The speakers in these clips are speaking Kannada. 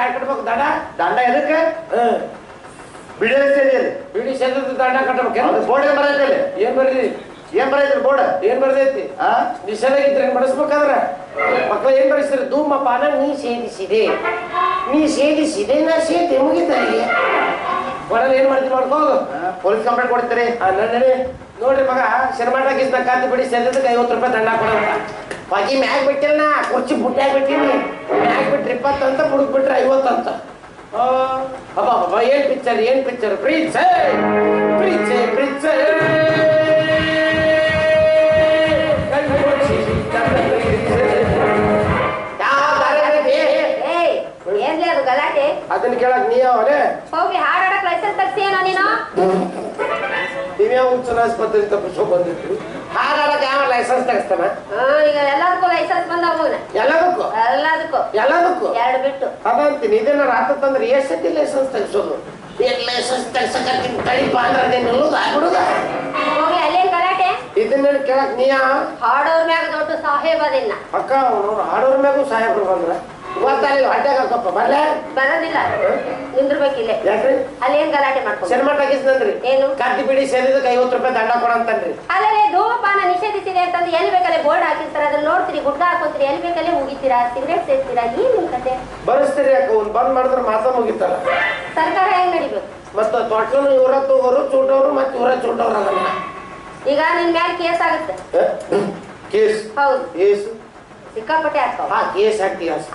ಗಾಡಿ ಕಟ್ಬೇಕು ದಂಡ ದಂಡ ಎದಕ್ಕೆ? ಬಿಡಿ ಸೇರಿ ಬಿಡಿ ಸೇರಿದ ದಂಡ ಕಟ್ಟಬೇಕು ಬೋರ್ಡ್ ಬೋರ್ಡ್ ಬರೈತಿ ಏನ್ ಬರೀ ಏನ್ ಬರೈತಿ ಬೋರ್ಡ್? ಏನ್ ಬರ್ದೈತಿ ಆ? ನಿಷೇಧಾಗಿದ್ರೆ ಬಡಿಸ್ಬೇಕಾದ್ರ? ಮಕ್ಕಳು ಏನ್ ಬಡಿಸ್ತಾರೆ? ಧೂಮಪಾನ ನೀ ಸೇದಿಸಿದೆ ನೀ ಸೇದಿಸಿದೆ ನಾ ಸೇದಿ ಮುಗಿತಾರೆ ಒಡಲ್ಲಿ ಏನ್ ಮಾಡ್ತೀವಿ ಮಾಡ್ಕೋ? ಪೊಲೀಸ್ ಕಂಪ್ಲೇಂಟ್ ಕೊಡ್ತೀರಿ. ನಡಿ ನೋಡ್ರಿ ಮಗ ಶರ್ಮಾಟ ಕಿಸ್ನ ಕಾಂತಿ ಬಿಡಿ ಸೇದದಕ್ಕೆ ಐವತ್ತು ರೂಪಾಯಿ ದಂಡ ಕೊಡೋಣ. ಬಾಕಿ ಮ್ಯಾಗ್ ಬಿಟ್ಟಿಲ್ಲ ನಾ ಕುರ್ಚಿ ಬುಟ್ಟ್ಯಾಗ ಬಿಟ್ಟಿನಿ. ಮ್ಯಾಗ್ ಬಿಟ್ರಿ ಇಪ್ಪತ್ತು ಅಂತ ಬುಡಕ್ ಬಿಟ್ರಿ ಐವತ್ತು ಅಂತ. ಆ, ಅಬ್ಬಾ ಏನ್ ಪಿಕ್ಚರ್ ಏನ್ ಪಿಕ್ಚರ್ ಪ್ರೀತ್ಸೆ ಪ್ರೀತ್ಸೆ ಪ್ರೀತ್ಸೆ. ಅದನ್ನ ಕೇಳಕ್ ನೀ ಅವನೇ? ಹೋಗಿ ಹಾಡಾಡಕ್ ಲೈಸೆನ್ಸ್ ತಗ್ಸಿಯೇನೋ ನೀನು? ನೀವೇ ಹುಚ್ಚನ ಆಸ್ಪತ್ರೆ ತಪ್ಪಿಸ್ಕೊಂಡ್ ಬಂದಿತ್ತು ಹಾಗಾಡಕ್ ಯಾವ ಲೈಸೆನ್ಸ್ ತೆಗಿಸ್ತಾನ ಹಾ ಈಗ ಎಲ್ಲದಕ್ಕೂ ಲೈಸೆನ್ಸ್ ಬಂದ ಮಗನ ಎಲ್ಲದಕ್ಕೂ? ಎಲ್ಲದಕ್ಕೂ. ಎಲ್ಲದಕ್ಕೂ? ಎರಡು ಬಿಟ್ಟು. ಅದಂತೀನಿ ಇದನ್ನ ರಾತ್ರಿ ತಂದ್ರೆ ಎಷ್ಟು ಸತಿ ಲೈಸೆನ್ಸ್ ತೆಗಿಸೋದು ಏನ್ ಲೈಸೆನ್ಸ್ ತೆಗ್ಸಕತ್ತೀನಿ ಕಡಿಪ ಅಂದ್ರೆ ನಿಲ್ಲುದ ಬಿಡುದ ಹೋಗಿ ಅಲ್ಲೇನ್ ಗಲಾಟೆ. ಇದನ್ನ ಕೇಳಕ್ ನೀ ಯಾವ? ಹಾಡೋರ್ ಮ್ಯಾಗ ದೊಡ್ಡ ಸಾಹೇಬ್ ಅದಿನ್ನ. ಅಕ್ಕ ಅವ್ರು ಹಾಡೋರ ಮ್ಯಾಗೂ ಸಾಹೇಬ್ರು ಬಂದ್ರ? ಇವತ್ತಲ್ಲಿ ಹೊಟ್ಟೆಗೆ ಹಾಕಪ್ಪ ಬರ್ಲೆ? ಬರೋದಿಲ್ಲ. ನಿಂದ್ರಬೇಕಿಲ್ಲೇ ಯಾಕ್ರಿ? ಅಲ್ಲೇನ್ ಗಲಾಟೆ ಮಾಡ್ಕೊಂಡು? ಸಿನಿಮಾ ಟಗಿಸ್ನಂದ್ರಿ ಏನು? ಕತ್ತಿ ಬಿಡಿ ಸೇರಿದಕ್ಕೆ ಐವತ್ತು ರೂಪಾಯಿ ದಂಡ ಕೊಡಂತನ್ರಿ ಅಲ್ಲೇ ಧೂಮಪಾನ ನಿಷೇಧಿಸಿದೆ ಅಂತಂದು ಎಲ್ಲಿ ಬೇಕಲ್ಲೇ ಬೋರ್ಡ್ ಹಾಕಿರ್ತಾರೆ ಅದನ್ನ ನೋಡ್ತೀರಿ ಗುಡ್ಡ ಹಾಕೋತೀರಿ ಎಲ್ಲಿ ಬೇಕಲ್ಲೇ ಮುಗಿತೀರಾ ಸಿಗರೇಟ್ ಸೇರ್ತೀರಾ ಏನ್ ನಿಮ್ ಕತೆ? ಬರಸ್ತೀರಿ ಯಾಕೆ ಅವ್ನು ಬಂದ್ ಮಾಡಿದ್ರೆ ಮಾತಾ ಮುಗಿತಲ್ಲ. ಸರ್ಕಾರ ಹೆಂಗ್ ನಡಿಬೇಕು? ಮತ್ತ ತೊಟ್ಲನು ಇವರ ತಗೋರು ಚೂಟವ್ರು ಮತ್ತೆ ಇವರ ಚೂಟವ್ರು ಅದನ್ನ. ಈಗ ನಿನ್ ಮ್ಯಾಲ ಕೇಸ್ ಆಗುತ್ತೆ. ಕೇಸ್? ಹೌದು. ಕೇಸ್? ಸಿಕ್ಕಾಪಟ್ಟೆ ಆಗ್ತಾವ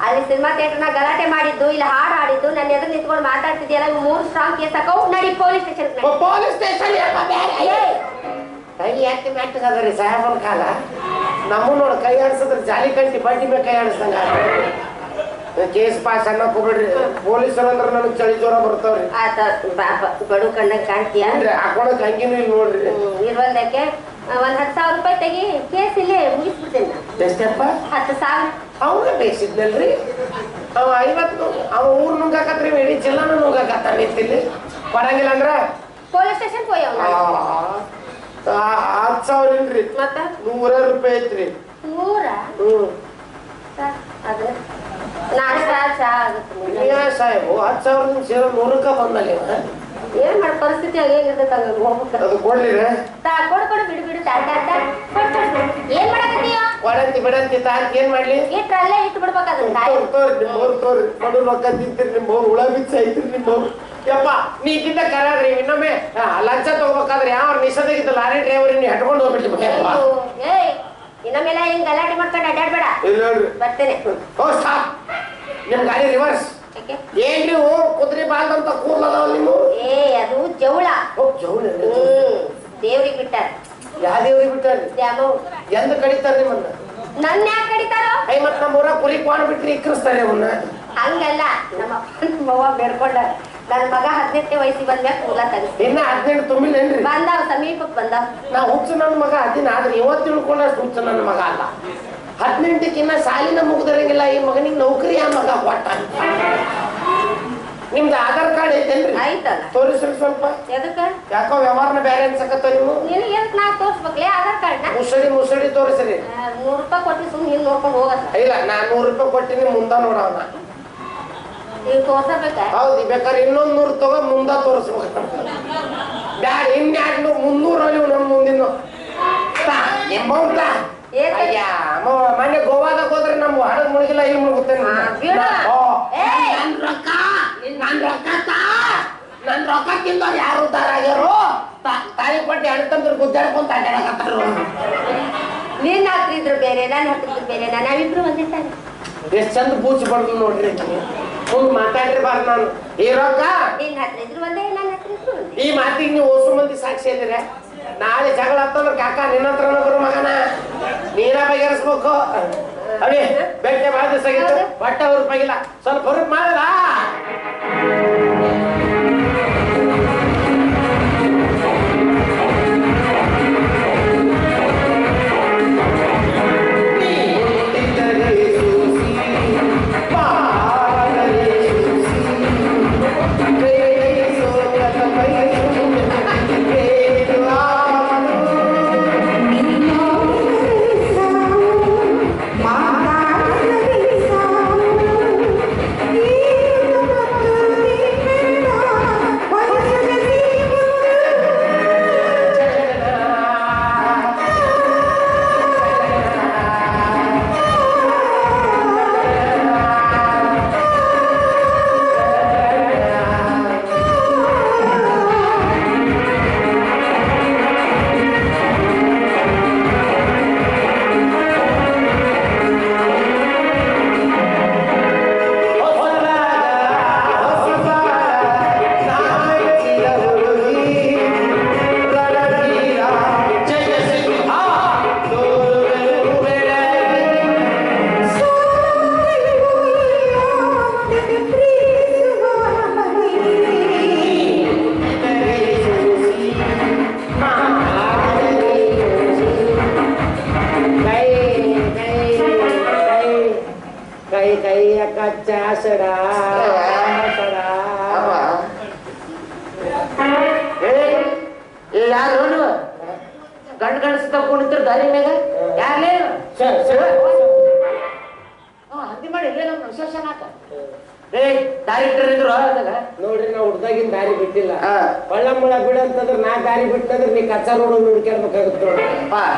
ಅಲ್ಲಿ ಸಿನಿಮಾ ಥಿಯೇಟರ್ನ ಗಲಾಟೆ ಮಾಡಿದ್ದು ಇಲ್ಲಿ ಹಾಡು ಹಾಡಿದ್ದು ನನ್ನ ಎದುರು ನಿಂತ್ಕೊಂಡು ಮಾತಾಡ್ತಿದ್ಯಲ್ಲ ಇವು ಮೂರು ಸ್ಟ್ರಾಂಗ್ ಕೇಸ್ ಹಾಕೋ ನಡಿ ಪೊಲೀಸ್ ಸ್ಟೇಷನ್ ಪೊಲೀಸ್ ಸ್ಟೇಷನ್ ಕೈ ಯಾಕೆ ರೀ ಸಾಹೇಬನ ಕಾಲ? ನಮ್ಮ ನೋಡಿ ಕೈ ಆಡ್ಸಿದ್ರೆ ಜಾಲಿ ಕಂಟಿ ಬಡ್ಡಿ ಮೇಲೆ ಕೈ ಆಡಿಸ್ದಂಗ ಕೇಸ್ ಪಾಸ್ ಅನ್ನಕ್ ಹೋಗ್ಬಿಡ್ರಿ ಪೊಲೀಸರು ಅಂದ್ರೆ ನನಗೆ ಚಳಿ ಜ್ವರ ಬರ್ತಾವ್ರಿ. ಆತ ಬಾ ಬಡು ಕಣ್ಣಾಗ ಕಾಣ್ತೀಯ? ಹಾಕೊಳಕ್ ಹಂಗಿನೂ ಇಲ್ಲ ನೋಡ್ರಿ. ಇರ್ವಲ್ದಕ್ಕೆ? ಒಂದ್ ಹತ್ತು ಸಾವಿರ ರೂಪಾಯಿ ತೆಗಿ ಕೇಸ್ ಇಲ್ಲೇ ಮುಗಿಸ್ಬಿಡ್ತೇನೆ ನಾನು. ಎಷ್ಟಪ್ಪ? ಹತ್ತು ಸಾವಿರ. ಅವನ ಬೇಯಿಸಿದ್ನಲ್ರಿ ಅವ ಐವತ್ತು ಅವ ಊರ್ ನುಂಗಾಕತ್ರಿ ಇಡೀ ಜಿಲ್ಲಾನು ನುಂಗಾಕತ್ತ ನಿಂತಿಲ್ಲಿ. ಕೊಡಂಗಿಲ್ಲ ಅಂದ್ರ? ಪೊಲೀಸ್ ಸ್ಟೇಷನ್ ಹೋಯ್ ಹತ್ತು ಸಾವಿರ ಇಲ್ರಿ. ಮತ್ತ? ನೂರ ರೂಪಾಯಿ ಐತ್ರಿ. ನೂರ? ಹ್ಮ್. ಅದು ನಾಷ್ಟ ಚಾ ಆಗುತ್ತೆ. ಸಾಹೇಬು ಹತ್ತು ಸಾವಿರದಿಂದ ಸೇರ ನೂರಕ್ಕ ಬಂದಲ್ಲಿ. ಏನ್ ಮಾಡ ಪರಿಸ್ಥಿತಿ ಹೇಗಿರ್ತೈತೆ ಹಂಗ ಹೋಗ್ಬೇಕು ಅದು ತಾ ಕೊಡು ಕೊಡು ಬಿಡು ಬಿಡು ತಾ ತಾ ತಾ ಕೊಡು ಕೊಡು ಕೊಡು. ಏನ್ ಮಾಡಕತ್ತೀಯ? ಕೊಡಂತಿ ಬಿಡಂತಿ ತಾ ಏನ್ ಮಾಡ್ಲಿ? ಇಟ್ರ ಅಲ್ಲೇ ಇಟ್ಟು ಬಿಡ್ಬೇಕು ಅದನ್ನ ತೋರ್ ನಿಮ್ಮವ್ರು ತೋರಿ. ಬಡು ರೊಕ್ಕ ತಿಂತೀರಿ ನಿಮ್ಮವ್ರು ಹುಳ ಬಿಚ್ಚ ಐತ್ರಿ ನಿಮ್ಮವ್ರು ಯಪ್ಪ ನೀ ತಿಂದ ಕರಾದ್ರಿ ಇನ್ನೊಮ್ಮೆ ಲಂಚ ತಗೋಬೇಕಾದ್ರೆ ಯಾವ ನಿಷೇಧಾಗಿದ್ದ ಲಾರಿ ಡ್ರೈವರ್ ನೀವು ಹೆಟ್ಕೊಂಡು ಅಯ್ಯೋ, ಏಯ್ ಇನ್ನೊಮ್ಮೆಲ್ಲ ಹಿಂಗ್ ಗಲಾಟೆ ಮಾಡ್ಕೊಂಡು ಅಡ್ಡಾಡ್ಬೇಡ ಇಲ್ಲ ಬರ್ತೇನೆ. ಓ ಸ್ಟಾಪ್ ನಿಮ್ ಗಾಡಿ ರಿವರ್ಸ್ ಯಾಕೆ? ಏನ್ ನೀವು ಕುದುರೆ ಬಾಲ್ದಂತ ಕೂದಲದಾವ ನೀವು ಏ ಅದು ಜವಳ ಓ ಹ್ಮ್ ದೇವ್ರಿಗೆ ಬಿಟ್ಟಾರ. ಯಾವ ದೇವ್ರಿಗೆ ಬಿಟ್ಟಾರ. ಎಂದ ಕಡಿತಾರ ನಿಮ್ಮನ್ನ? ನನ್ನ ಯಾಕೆ ಕಡಿತಾರ? ಐ ಮತ್ ನಮ್ಮ ಊರ ಕುರಿ ಕ್ವಾಣ ಬಿಟ್ರಿ ಇಕ್ಕರಿಸ್ತಾರೆ ಅವನ್ನ ಹಂಗಲ್ಲ ನಮ್ಮ ಅಪ್ಪ ನಮ್ಮವ್ವ ಬೇಡ್ಕೊಂಡ ನನ್ನ ಮಗ ಹದಿನೆಂಟನೇ ವಯಸ್ಸಿಗೆ ಬಂದ್ಮ್ಯಾಗ ಕೂಲ ತಗಿಸ್ತೀನಿ ಇನ್ನ ಹದಿನೆಂಟು ತುಂಬಿಲ್ಲೇನ್ರಿ? ಬಂದಾವ ಸಮೀಪಕ್ಕೆ ಬಂದಾವ. ನಾ ಹುಚ್ಚು ನನ್ನ ಮಗ ಹದಿನ ಆದ್ರೆ ಇವತ್ತು ತಿಳ್ಕೊಂಡಷ್ಟು ಹುಚ್ಚು ನನ್ನ ಮಗ ಅಲ್ಲ. ಹದಿನೆಂಟಕ್ಕಿನ್ನ ಸಾಲಿನ ಮುಗ್ದಿರಂಗಿಲ್ಲ ಈ ಮಗನಿಗೆ ನೌಕರಿ ಆ ಮಗ ಕೊಟ್ಟ. ನಿಮ್ದು ಆಧಾರ್ ಕಾರ್ಡ್ ಐತೇನ್ರಿ? ಐತಲ್ಲ ತೋರಿಸ್ರಿ ಸ್ವಲ್ಪ. ಎದಕ್ಕ? ಯಾಕೋ ವ್ಯವಹಾರನ ಬೇರೆ ಅನ್ಸಕತ್ತ ನೀವು ನಿನಗೆ ಎದಕ್ ನಾ ತೋರ್ಸ್ಬೇಕ್ಲೇ ಆಧಾರ್ ಕಾರ್ಡ್ನ? ಮುಸಡಿ ಮುಸಡಿ ತೋರಿಸ್ರಿ. ನೂರು ರೂಪಾಯಿ ಕೊಟ್ಟು ಸುಮ್ಮನೆ ಹಿಂಗೆ ನೋಡ್ಕೊಂಡು ಹೋಗತ್ತ ಇಲ್ಲ ನಾ ನೂರು ರೂಪಾಯಿ ಕೊಟ್ಟಿನಿ ಮುಂದ ನೋಡವನ ಈಗ ತೋರ್ಸಬೇಕ? ಹೌದು ಬೇಕಾದ್ರೆ ಇನ್ನೊಂದ್ ನೂರು ತಗೋ ಮುಂದ ತೋರಿಸ್ಬೇಕು. ಬ್ಯಾಡ ಇನ್ಯಾಡ್ ನೂರ್ ಮುನ್ನೂರು ಅಲ್ಲಿ ನಮ್ಮ ಮುಂದಿನ ಏನ್ ಅಯ್ಯ ಮೊನ್ನೆ ಗೋವಾದಾಗ ಹೋದ್ರೆ ನಮ್ಮ ಹಡಗ್ ಮುಳುಗಿಲ್ಲ ಇಲ್ಲಿ ಮುಳುಗುತ್ತೆ! ನನ್ ರೊಕ್ಕ ನನ್ ರೊಕ್ಕ ತಾ. ನನ್ ರೊಕ್ಕ ತಿಂದವ್ರು ಯಾರು ಉದ್ದಾರ ಆಗ್ಯಾರು ತಾಯಿ ಕೊಟ್ಟು ಎರಡು ತಂದ್ರೆ ಗುದ್ದಾಡ್ಕೊಂತ ಅಡ್ಡಾಡಕತ್ತಾರು ನಿನ್ನ ಹತ್ರ ಬೇರೆ ನಾನು ಹತ್ರ ಬೇರೆ ಬೇರೆ ನಾವಿಬ್ರು ಒಂದೇ ತಾನೆ. ಎಷ್ಟು ಚಂದ ಬೂಚ್ ಬಡ್ದು ನೋಡ್ರಿ. ಮುಂದ್ ಮಾತಾಡಿರ್ಬಾರ್ದು ನಾನು. ಈ ರೊಕ್ಕ? ನಿನ್ನ ಹತ್ರ ಇದ್ರು ಒಂದೇ ನನ್ನ ಹತ್ರ ಈ ಮಾತಿಗೆ ನೀವು ಹೊಸ ಮಂದಿ ಸಾಕ್ಷಿ ಇದ್ದೀರ ನಾಳೆ ಜಗಳ ಹತ್ತಂದ್ರ ಕಾಕ ನಿನ್ನ ಹತ್ರ ಗುರು ಮಗನ. ನೀರ ಬಗೆಹರಿಸ್ಬೇಕು. ಅಡಿ ಬೆಟ್ಟೆ ಬಾಧಿಸಾಗಿತ್ತು ಬಟ್ಟೆ ಹುರುಪಾಗಿಲ್ಲ ಸ್ವಲ್ಪ ಹೊರಗೆ ಮಾಡಲ್ಲ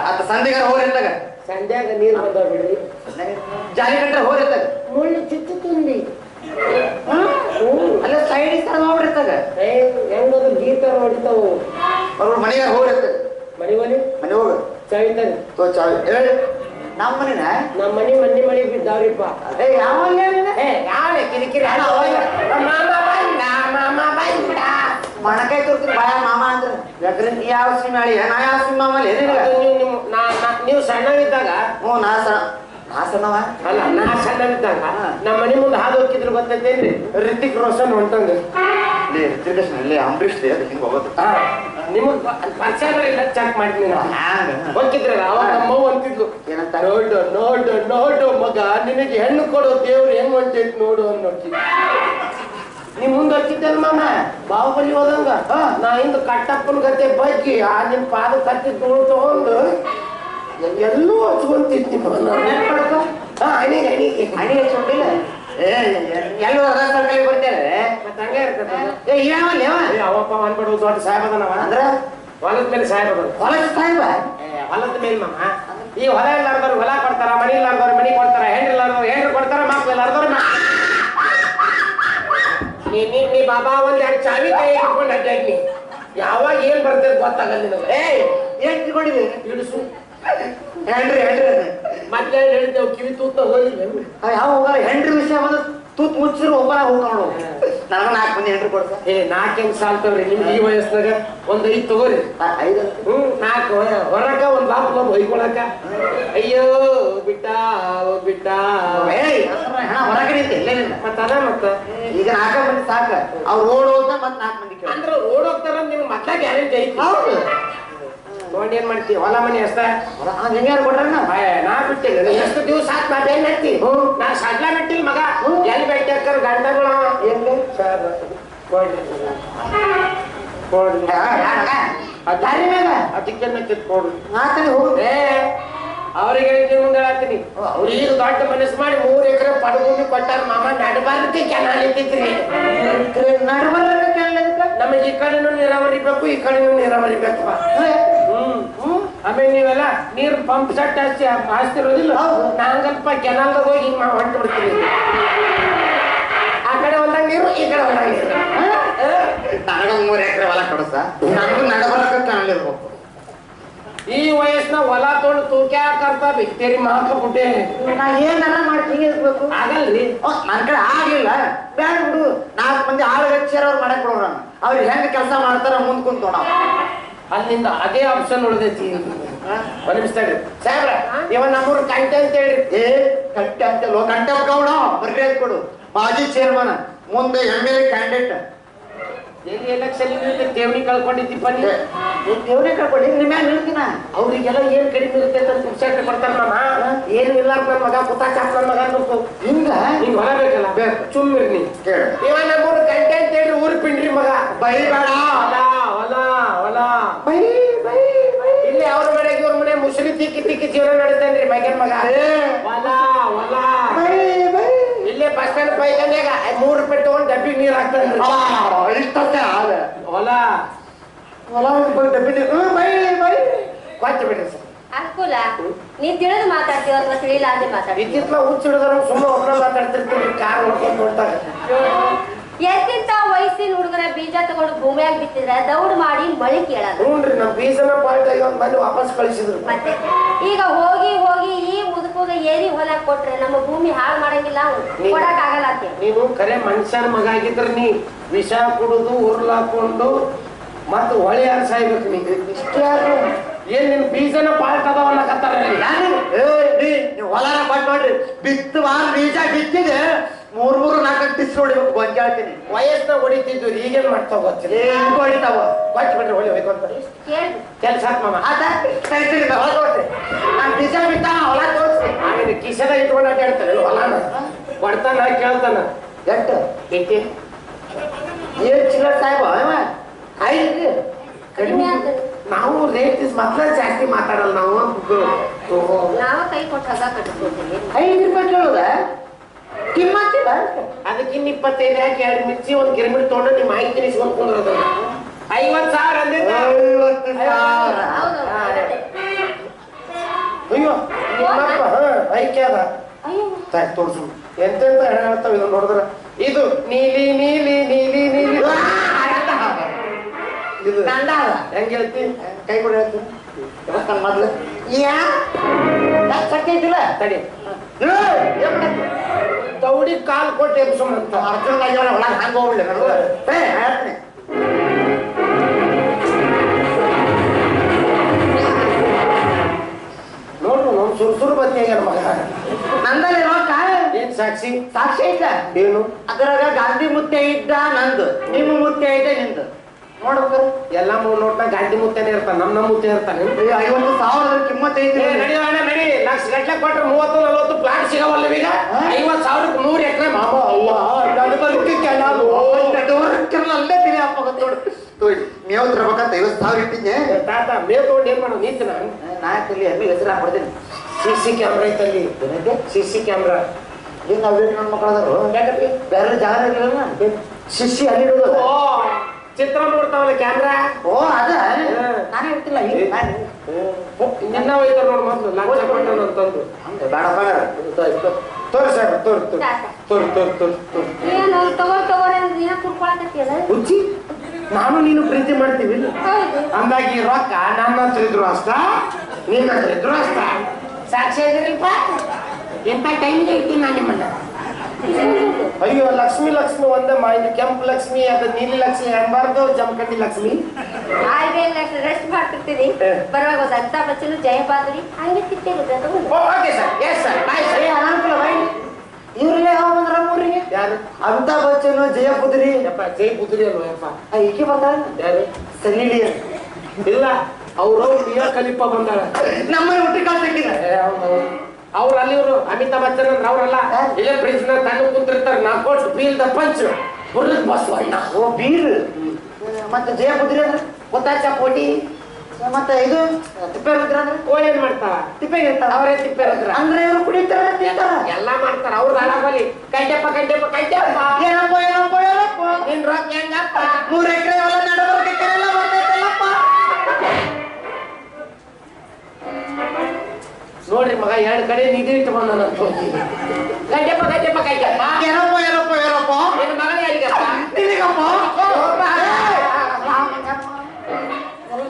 ಅತ್ತ ಸಂಧಿಗಾರ ಹೋರಿತ್ತಾಗ ಸಂಧ್ಯಾಗ ನೀರು ಬಂದಾವ ಬಿಡ್ರಿ. ಜಾಲಿ ಕಟ್ರೆ ಹೋರಿತ್ತಾಗ ಮುಳ್ಳು ಚುಚ್ಚು ತುಂಬಿ ಅಲ್ಲ ಸೈಡ್ ತರ ಏ ಹೆಂಗದ್ರ ಗೀತಾರ ಹೊಡಿತಾವು? ಅವ್ರ ಮನೆಗಾರ ಹೋರಿತ್ತ ಮನೆ ಮನೆ ಮನೆ ಹೋಗ. ಚಳಿತಾನೆ ತೋ ಚಾವಿ. ಹೇಳಿ. ನಮ್ಮ ಮನೆನ? ನಮ್ಮ ಮನೆ ಮನೆ ಮನೆ ಬಿದ್ದಾವ್ರಿಪ್ಪ. ಏ ಯಾವ ಏ ಯಾವ ಕಿರಿಕಿರಿ ಮಾಮ ಬಂದ ಮಾಮ ಬಂದ. ಮಣಕಾಯಿ ತುರ್ತೀನಿ ಬಾಯ ಮಾಮ ಅಂದ್ರೆ. ಯಾಕ್ರಿ ನೀ ಯಾವ ಸಿನಿಮಾ ಹೇಳಿ ನಾ ಯಾವ ಅದು ನೀವು ಸಣ್ಣವಿದ್ದಾಗ? ಹ್ಞೂ ನಾ ಸಣ್ಣ ನಾ ಸಣ್ಣವ? ಅಲ್ಲ ನಾ ಸಣ್ಣವಿದ್ದಾಗ. ನಮ್ಮ ಮನೆ ಮುಂದೆ ಹಾದು ಹೋಗಿದ್ರು ಗೊತ್ತೈತೇನ್ರಿ ರಿತಿಕ್ ರೋಷನ್ ಹೊಂಟಂದು ಇಲ್ಲಿ ರಿತಿಕೇಶನ್ ಇಲ್ಲಿ ಅಂಬರೀಷ್ ಅದು ಹಿಂಗೆ ಹೋಗೋದು. ನಿಮಗ್ ಪರಿಚಯ ಇಲ್ಲ ಚೆಕ್ ಮಾಡ್ತೀನಿ ಹೋಗಿದ್ರಲ್ಲ ಅವಾಗ ನಮ್ಮವ್ವ ಅಂತಿದ್ಲು ಏನಂತ? ನೋಡು ನೋಡು ನೋಡು ಮಗ ನಿನಗೆ ಹೆಣ್ಣು ಕೊಡೋ ದೇವ್ರು ಹೆಂಗ್ ಹೊಂಟೈತ್ ನೋಡು ಅನ್ನೋಕಿ ನೀ ಮುಂದೆ ಹಚ್ಚಿದ್ದೆ ಮಾಮ? ಬಾಹುಬಲಿ ಹೋದಂಗ. ನಾ ಹಿಂದ ಕಟ್ಟಪ್ಪನ ಗತೆ ಬಜ್ಜಿ ಆ ನಿಮ್ ಪಾದ ಕತ್ತಿ ತೋಳು ತಗೊಂಡು ಎಲ್ಲೂ ಹಚ್ಕೊಂತಿದ್ನಿ ಹಣಿ ಹಣಿ. ಹಣಿ ಅಣಿಗೆ ಅಣಿಗೆ ಅಣಿ ಹಚ್ಕೊಂಡಿಲ್ಲ ಎಲ್ಲೂ ರಸಲ್ಲಿ ಬರ್ತೇವೆ ಮತ್ತೆ ಹಂಗೆ ಇರ್ತದೆ. ಯಾವಲ್ಲ ಯಾವ ಅವಪ್ಪ ಅನ್ಬಿಡು ದೊಡ್ಡ ಸಾಹೇಬದನವ ಅಂದ್ರ? ಹೊಲದ ಮೇಲೆ ಸಾಹೇಬದನ ಹೊಲದ ಸಾಹೇಬ? ಹೊಲದ ಮೇಲೆ ಮಾಮ. ಈ ಹೊಲ ಇಲ್ಲಾರ್ದವ್ರು ಹೊಲ ಕೊಡ್ತಾರ ಮನಿ ಇಲ್ಲಾರ್ದವ್ರು ಮನಿ ಕೊಡ್ತಾರ ಹೆಂಡ್ರಿ ಇಲ್ಲಾರ್ದವ್ರು ಹೆಂಡ್ರಿ ಕೊಡ್ತಾರ ಮಕ್ಳು ಇಲ್ಲಾರ್ದವ್ರು ಮಕ್ಳು. ನೀ ನೀ ನೀ ಬಾಬಾ ಒಂದ್ ಎರಡು ಚಾವಿ ಕೈ ಹಿಡ್ಕೊಂಡು ಅಡ್ಡಾಡಿ ಯಾವಾಗ ಏನ್ ಬರ್ತದೆ ಗೊತ್ತಾಗಲ್ಲ ನಿನಗೆ. ಏಯ್ ಏನ್ ತಿಳ್ಕೊಂಡಿದ್ರಿ ಇಳಿಸು. ಹೆಂಡ್ರಿ ಹೆಂಡ್ರಿ. ಮತ್ತೆ ಹೇಳ್ತೇವೆ? ಕಿವಿ ತೂತ ಹೋಗಿಲ್ಲ? ಯಾವ ಹೆಂಡ್ರಿ ವಿಷಯ ಬಂದು ತೂತ್ ಮುಚ್ಚಿರು ಒಬ್ಬರ ಹೋಗ್ಕೊಂಡು ನನಗ ನಾಲ್ಕು ಮಂದಿ ಹೆಂಡ್ರಿ ಕೊಡ್ಸ ಏ ನಾಕ್ ಹೆಂಗ್ ಸಾಲ್ತವ್ರಿ ನಿಮ್ಗೆ ಈ ವಯಸ್ಸಿನಾಗ ಒಂದ್ ಐದ್ ತಗೋರಿ. ಐದು? ಹ್ಮ್ ನಾಲ್ಕು ಹೊರಕ ಒಂದ್ ಬಾಪ್ ಬಾಬು ಹೊಯ್ಕೊಳಕ ಅಯ್ಯೋ ಬಿಟ್ಟ ಬಿಟ್ಟ ಹಣ ಹೊರಗಡೆ ಐತೆ ಇಲ್ಲೇ ನಿಂದ. ಮತ್ತ ಅದ ಮತ್ತ. ಈಗ ನಾಲ್ಕ ಮಂದಿ ಸಾಕ. ಅವ್ರು ಓಡ್ ಹೋಗ್ತಾ ಮತ್ ನಾಲ್ಕು ಮಂದಿ ಅಂದ್ರೆ ಅಂದ್ರ ಓಡೋಗ್ತಾರ ನಿಮ್ಗೆ ಮತ್ತೆ ಗ್ಯಾರಂಟಿ ಐತಿ. ನೋಡಿ ಏನ್ ಮಾಡ್ತೀವಿ ಹೊಲ ಮನೆ ಅಷ್ಟ? ಹೆಂಗಾರು ಕೊಟ್ರಣ್ಣ? ನಾ ಬಿಟ್ಟಿಲ್ಲ. ಎಷ್ಟು ದಿವಸ ಆತ್ ನಾ ಬೇನ್ ನಡ್ತಿ ನಾ ಸಡ್ಲ ಬಿಟ್ಟಿಲ್ ಮಗ. ಎಲ್ಲಿ ಬೆಟ್ಟಿ ಹಾಕರ್ ಗಂಟಗಳು? ಎಲ್ಲಿ? ಕೊಡ್ರಿ ಕೊಡ್ರಿ ದಾರಿ ಮ್ಯಾಗ ಅದಕ್ಕೆ ಕೊಡ್ರಿ ಮಾತಾಡಿ ಹೋಗು. ಅವ್ರಿಗೆ ಹೇಳಿದ್ದೀನಿ ಮುಂದೆ ಹೇಳ್ತೀನಿ. ಈಗ ದೊಡ್ಡ ಮನಸ್ಸು ಮಾಡಿ ಮೂರ್ ಎಕರೆ ಪಡಭೂಮಿ ಕೊಟ್ಟಾರ ಮಾಮ ನಡಬಾರ್ದಕ್ಕೆ ಕೆನಾಲ್ ಇದ್ದಿದ್ರಿ ನಡ್ಬರ್ಲಾಗ ಕೇಳಲಿಕ್ಕ ನಮಗೆ ಈ ಕಡೆನೂ ನೀರಾವರಿ ಬೇಕು ಈ ಕಡೆನೂ ನೀರಾವರಿ ಹ್ಮ್ ಆಮೇಲೆ ನೀವೆಲ್ಲ ನೀರ್ ಪಂಪ್ ಸೆಟ್ ಹಚ್ಚಿ ಹಾಸ್ತಿರೋದಿಲ್ಲ. ನಾಂಗಲ್ಪ ಕೆನಾಲ್ದಾಗ ಹೋಗಿ ಹಿಂಗ್ ಹೊಂಟು ಬಿಡ್ತೀವಿ ಆ ಕಡೆ ಒಂದಾಗ ನೀರು ಈ ಕಡೆ ಒಂದಾಗ ನೀರು. ನನಗ ಮೂರ್ ಎಕರೆ ಹೊಲ ಕೊಡಸ ನಮ್ದು ಕಾಣಲಿರ್ಬೇಕು ಈ ವಯಸ್ಸಿನ ಹೊಲ ತೊಗೊಂಡು ತೂಕ್ಯಾಕರ್ತ ಬಿತ್ತೇರಿ ಮಾಕ ನಾ ಏನಾರ ಮಾಡಿ ಹಿಂಗಿರ್ಬೇಕು ಆಗಲ್ರಿ. ನನ್ ಕಡೆ ಆಗ್ಲಿಲ್ಲ. ಬೇಡ ಬಿಡು. ನಾಲ್ಕು ಮಂದಿ ಆಳು ಹಚ್ಚಿರೋರು ಮಾಡಕ್ ಕೊಡೋಣ ಅವ್ರು. ಹೆಂಗ್ ಕೆಲಸ ಮಾಡ್ತಾರ ಮುಂದ್ ಕುಂತೋಣ ಅಲ್ಲಿಂದ ಅದೇ ಆಪ್ಷನ್ ಉಳಿದೈತಿ ಒಂದ್ ತಡ್ರಿ ಸಾಹೇಬ್ರ ಇವ ನಮ್ಮೂರ್ ಕಂಟೆ ಅಂತ ಹೇಳಿ ಏ ಕಟ್ಟೆ ಅಂತ ಕಂಟೆ ಗೌಡ ಬರ್ರಿ ಕೊಡು. ಮಾಜಿ ಚೇರ್ಮನ್ ಮುಂದೆ ಎಂ ಎಲ್ ಎ ಕ್ಯಾಂಡಿಡೇಟ್ ಎಲ್ಲಿ ಎಲೆಕ್ಷನ್ ದೇವ್ರಿ ಕಳ್ಕೊಂಡಿದ್ದೀಪ್ಪ ನೀ ದೇವ್ರೇ ಕರ್ಕೊಂಡು ನಿಮ್ಮ ಮ್ಯಾಲ ನಿಲ್ತೀನ ಅವ್ರಿಗೆಲ್ಲ ಏನ್ ಕಡಿಮೆ ಇರುತ್ತೆ ಅಂತ ಶಿಕ್ಷಕ ಕೊಡ್ತಾರ ಮಾಮ? ಏನು ಇಲ್ಲ ಮಗ ಕುತ್ತಾಚಾಕ್ ನನ್ ಮಗ ಅನ್ಬೇಕು. ಹಿಂಗ? ನಿಂಗ್ ಹೊರಬೇಕಲ್ಲ ಬೇಕು. ಚುಮ್ಮಿರಿ ನೀ. ಕೇಳ. ಇವ ನಮ್ಮೂರ್ ಕಂಟೆ ಅಂತ ಹೇಳಿ ಊರ್ ಪಿಂಡ್ರಿ ಮಗ. ಬೈಬೇಡ ಹೊಲ ಬೈ ಬೈ ಬೈ. ಇಲ್ಲಿ ಅವ್ರ ಮನೆ ಇವ್ರ ಮನೆ ಮುಸುರಿ ತಿಕ್ಕಿ ತಿಕ್ಕಿ ಜೀವನ ನಡೆಸ್ತಾನ್ರಿ ಮಗನ್ ಮಗ. ಏ. ಹೊಲ ಹೊಲ ಬೈ ಬೈ. ಇಲ್ಲೇ ಬಸ್ ಸ್ಟ್ಯಾಂಡ್ ಪೈಖಾನ್ಯಾಗ ಮೂರು ರೂಪಾಯಿ ತಗೊಂಡು ಡಬ್ಬಿಗೆ ನೀರ್ ಹಾಕ್ತಾನ್ರಿ. ಇಷ್ಟೊತ್ತೆ ಆದ. ಹೊಲ ಹೊಲ ಒಂದು ಡಬ್ಬಿ ನೀರು. Bye bye. ಕೊಚ್ಚ ಬಿಡ್ರಿ ಸರ್. ಅನುಕೂಲ ನೀ ತಿಳಿದು ಮಾತಾಡ್ತೀವ ಅಥವಾ ತಿಳಿಲ್ಲ ಮಾತಾಡ್ತೀವಿ ಸುಮ್ಮ ಸುಮ್ಮನೆ ಒಬ್ಬನ ಮಾತಾಡ್ತಿರ್ತೀವಿ ಕಾರ್ ಎಂತಿಂತ ವಯಸ್ಸಿನ ಹುಡುಗರ ಬೀಜ ತಗೊಂಡು ಭೂಮಿಯಾಗ ಬಿತ್ತಿದ್ರೆ ದೌಡ್ ಮಾಡಿ ಮಳಿ ಕೇಳಲ್ಲ. ಹ್ಞೂನ್ರಿ ನಮ್ಮ ಬೀಜನ ಆಗಿ ಒಂದ್ ವಾಪಸ್ ಕಳಿಸಿದ್ರು. ಮತ್ತೆ ಈಗ ಹೋಗಿ ಹೋಗಿ ಈ ಮುದುಕುಗ ಏರಿ ಹೊಲ ಕೊಟ್ರೆ ನಮ್ಮ ಭೂಮಿ ಹಾಳು ಮಾಡಂಗಿಲ್ಲ ನೀ- ಕೊಡಕ್ ಆಗಲ್ಲ ನೀವು ನೀನು ಕರೆ ಮನುಷ್ಯನ ಮಗ ಆಗಿದ್ರ ನೀ ವಿಷ ಕುಡಿದು ಉರ್ಲಾಕೊಂಡು ಮತ್ತೆ ಹೊಳೆ ಯಾರು ಸಾಯ್ಬೇಕು ನೀ ಇಷ್ಟೇ ಆದ್ರೂ ಏನ್ ನಿನ್ ಬೀಜನ ಪಾಲ್ಟ್ ಅದಾವ ಅನ್ನಕತ್ತಾರ? ಏ, ನೀ ಹೊಲಾರ ಕೊಟ್ಟು ನೋಡ್ರಿ ಬಿತ್ತು ಬೀಜ ಬಿತ್ತಿದೆ. ಮೂರ್ ಮೂರು ನಾಲ್ಕು ಟಿಸ್ ಹೊಡಿಬೇಕು ಗೊಂಜಾಳ್ತೀನಿ ವಯಸ್ಸು ಹೊಡಿತಿದ್ವಿ ಈಗೇನ್ ಮಾಡ್ತಾವ ಗೊತ್ತಿಲ್ಲ. ಏನ್ ಹೊಡಿತಾವ? ಬಟ್ ಬಿಡ್ರಿ ಹೊಡಿಬೇಕು ಅಂತ. ಕೆಲಸ ಮಾಮ. ಆತ ಕೈತಿರಿ ಹೊಲ ತೋರ್ಸಿ ನಾನು ಬೀಜ ಬಿಟ್ಟ ಹೊಲ ತೋರ್ಸಿ ಆಮೇಲೆ ಕಿಸೆದ ಇಟ್ಕೊಂಡು ಅಡ್ಡಾಡ್ತಾನೆ ಹೊಲಾನ ಕೊಡ್ತಾನ ಕೇಳ್ತಾನ? ಎಷ್ಟು ಇಟ್ಟಿ ಏನ್ ಚಿಲ್ಲ ಸಾಹೇಬ ಐದು ಕಡಿಮೆ ಆಗ್ತದೆ ನಾವು ರೇಟ್ ಮಾತ್ರ ಮೊದ್ಲ ಜಾಸ್ತಿ ಮಾತಾಡಲ್ಲ ನಾವು. ಐದು ರೂಪಾಯಿ ಕೇಳುದ? ಕಿಮ್ಮತ್ತಿಲ್ಲ ಅದಕ್ಕಿನ್ನ ಇಪ್ಪತ್ತೈದು ಹಾಕಿ ಎರಡು ಮಿರ್ಚಿ ಒಂದು ಗಿರ್ಮಿಟ್ ತೊಗೊಂಡು ನಿಮ್ಮ ಮಾಹಿತಿ ನಿಸ್ಕೊಂಡು ಕುಂದ್ರದ ಐವತ್ತು ಸಾವಿರ. ಅಂದಿದ್ದ. ಅಯ್ಯೋ ನಿಮ್ಮಪ್ಪ ಹಾ ಐಕ್ಯ ಅದ. ಅಯ್ಯೋ. ತಾಯಿ ತೋರ್ಸು. ಎಂತೆಂತ ಹೇಳ್ತಾವ ಇದನ್ನ ನೋಡಿದ್ರ? ಇದು ನೀಲಿ ನೀಲಿ ನೀಲಿ ನೀಲಿ. ಇದು ದಂಡ ಅದ. ಹೆಂಗ್ ಹೇಳ್ತಿ? ಕೈ ಕೊಡಿ ಹೇಳ್ತೀನಿ ಮೊದ್ಲು ಯಾ? ತಡಿ? ತೌಡಿ ಕಾಲ್ ಕೊಟ್ಟು ಎಬ್ಸೋಮಂತ ಅರ್ಜುನ್ ಆಗ್ಯಾವಲ್ಲ, ಒಳಗೆ ಹಂಗ್ ನನಗೆ. ಏ, ಹೇಳ್ತೀನಿ. ನೋಡ್ರು ನಮ್ ಸುರು ಸುರು ಬತ್ತಿ ಆಗ್ಯಾರ ಮಗ? ನಂದಲ್ಲಿ ರೊಕ್ಕ ಏನ್ ಸಾಕ್ಷಿ? ಸಾಕ್ಷಿ ಐತ. ಏನು? ಅದ್ರಾಗ ಗಾಂಧಿ ಮುತ್ತೆ ಇದ್ದ ನಂದು. ನಿಮ್ಮ ಮುತ್ತೆ ಐತೆ ನಿಂದು. ನೋಡ್ಬೇಕಾರೆ ಎಲ್ಲ ಮೂರ್ ನೋಟ್ನ ಗಾಂಧಿ ಮುತ್ತೇನೆ ಇರ್ತಾನ ನಮ್ ನಮ್ ಮುತ್ತೆ ಇರ್ತಾನೆ. ಐವತ್ತು ಸಾವಿರದ ಕಿಮ್ಮತ್ ಐತಿ ನಡಿ ಅಣ್ಣ, ನಡಿ. ಲಕ್ಷ ಗಂಟೆ ಕೊಟ್ರೆ ಮೂವತ್ತು ನಲವತ್ತು ಪ್ಲಾಟ್ ಸಿಗವಲ್ಲ ಈಗ ಐವತ್ತು ಐವತ್ ಸಾವಿರಕ್ಕೆ ನೂರು ಎಕರೆ ಮಾಮ ಅಲ್ಲ ಅಲ್ಲೇ ತಿಳಿ ಅಪ್ಪ ಗೊತ್ತು ನೋಡು ಮೇವ್ ತರ್ಬೇಕಂತ ಐವತ್ತು ಸಾವಿರ ಇಟ್ಟಿದ್ದೆ ತಾತ ಮೇವ್ ತಗೊಂಡು ಏನ್ ಮಾಡೋ ನೀತಿನ? ನಾ ಅಲ್ಲಿ ಎಮ್ಮೆ ಹೆಸರು ಹಾಕ್ಬಿಡ್ತೀನಿ. C C camera ಐತಲ್ಲಿ. C C camera. ಹಿಂಗ ಅವ್ರಿಗೆ ನನ್ನ ಮಕ್ಕಳದಾರು ಬೇರೆ ಜಾಗ ಇರಲಿಲ್ಲ ಶಿಷ್ಯ ಅಲ್ಲಿ ಓ. ಚಿತ್ರ ನೋಡ್ತಾವಲ್ಲ ಕ್ಯಾಮ್ರಾ ಓ ಅದ. ನಾನೇ ನಾನು ನಿನ್ನ ಒಯ್ತಾರ ನೋಡ್ ಮೊದ್ಲು ಲಂಚ ಕೊಟ್ಟನು ಅಂತಂದು ಹಂಗೆ ಬೇಡ ಬೇಡ. ತೋರಿ ಸರ್ ತೋರಿ ತೋರಿ. ತೋರಿ ತೋರಿ ತೋರಿ ತೋರಿ. ಏನು ತಗೋ ಅಂದ್ರೆ ನೀನ ಕುಡ್ಕೊಳಕತ್ತಿಯಲ್ಲ ಹುಚ್ಚಿ ನಾನು ನೀನು ಪ್ರೀತಿ ಮಾಡ್ತೀವಿ. ಹೌದು. ಅಂದಾಗಿ ಈ ರೊಕ್ಕ ನನ್ನ ಹತ್ರ ಇದ್ರು ಅಷ್ಟ ನಿನ್ನ ಹತ್ರ ಇದ್ರು ಅಷ್ಟ. ಸಾಕ್ಷಿ ಇದ್ರಿಲ್ಪ ಎಂತ ಟೈಮ್ಗೆ ಇರ್ತೀನಿ ನಾನು ನಿಮ್ಮನ್ನ? ಅಯ್ಯೋ ಲಕ್ಷ್ಮಿ ಲಕ್ಷ್ಮಿ ಒಂದೇ ಮಾ ಇದು ಕೆಂಪು ಲಕ್ಷ್ಮಿ ಅದು ನೀಲಿ ಲಕ್ಷ್ಮಿ ಅನ್ಬಾರ್ದು ಜಮಕಟ್ಟಿ ಲಕ್ಷ್ಮಿ. ರೆಸ್ಟ್ ಮಾಡ್ತಿರ್ತೀನಿ ಹೇ. ಬರುವಾಗ ಒಂದು ಅಮಿತಾಬ್ ಬಚ್ಚನು ಜಯಪಾದ್ರಿ ಹಂಗೆ ತಿಪ್ಪೇರುತ್ತೆ ತಗೊಂಡು. Okay sir yes sir bye sir ಅನಾನುಕೂಲ ಬೈ ಇವ್ರಿಗೆ ಯಾವ ಬಂದ್ರ ಊರಿಗೆ? ಯಾರು? ಅಮಿತಾಬ್ ಬಚ್ಚನ್ ಜಯಪುತ್ರಿ ಯಪ್ಪ ಜೈ ಬುದ್ರಿ ಅಲ್ವ ಯಪ್ಪ? ಈಕೆ ಬರ್ತಾಳ ಯಾರು? ಸಲೀಲಿ ಇಲ್ಲ ಅವ್ರು ಮಿಯಾ ಕಲಿಪ ಬಂದಾಳ. ನಮ್ಮನೆ ಹುಟ್ಟಿ ಕಳ್ಸಕ್ಕಿಲ್ಲ ಅವ್ರು ಇವರು ಅಮಿತಾಬ್ ಬಚ್ಚನ್ ಅಂದ್ರೆ ಅವ್ರಲ್ಲ. ಇಲ್ಲ ಪ್ರಿನ್ಸ್ನ ತಣ್ಣ ಕುಂತಿರ್ತಾರೆ. ನಾ ಕೊಟ್ಟು ಬೀಲ್ ದ ಪಂಚ್ ಬುರ್ಲಕ್ ಬಸವಣ್ಣ ಓ ಬೀರ್ ಮತ್ತೆ ಕುದ್ರಿ ಅಂದ್ರೆ? ಗೊತ್ತಾಚ ಪೋಟಿ? ಮತ್ತೆ ಇದು ತಿಪ್ಪೇರುದ್ರ ಅಂದ್ರೆ? ಕೋಳಿ ಏನ್ ಮಾಡ್ತಾವ ತಿಪ್ಪೆ ಇರ್ತಾವ ಅವರೇ ತಿಪ್ಪಿರದ್ರ ಅಂದ್ರೆ ಇವ್ರು ಕುಡಿತಾರ ಎಲ್ಲ ಎಲ್ಲಾ ಮಾಡ್ತಾರ. ಅವ್ರ ಹಾಳಾಗಲಿ ಕಡ್ಡೆಪ್ಪ ಕಂಟೆಪ್ಪ ಕಡ್ಡೆಪ್ಪ ಏನಪ್ಪ ಏನಪ್ಪ ಏನಪ್ಪ? ನಿನ್ ರೊಕ್ಕ ಹೆಂಗಪ್ಪ? ಮೂರ್ ಎಕರೆ ಹೊಲ ನೋಡ್ರಿ ಮಗ ಎರಡು ಕಡೆ ನಿಧಿ ಇಟ್ಟು ಬಂದ ಕಡ್ಡೆಪ್ಪ ಕಡ್ಡೆಪ್ಪ ಕೈಗಪ್ಪ ಏನಪ್ಪ ಏನಪ್ಪ ಏನಪ್ಪ? ನಿನ್ ಮಗ ಯಾರಿಗಪ್ಪ? ನಿನಗಪ್ಪ?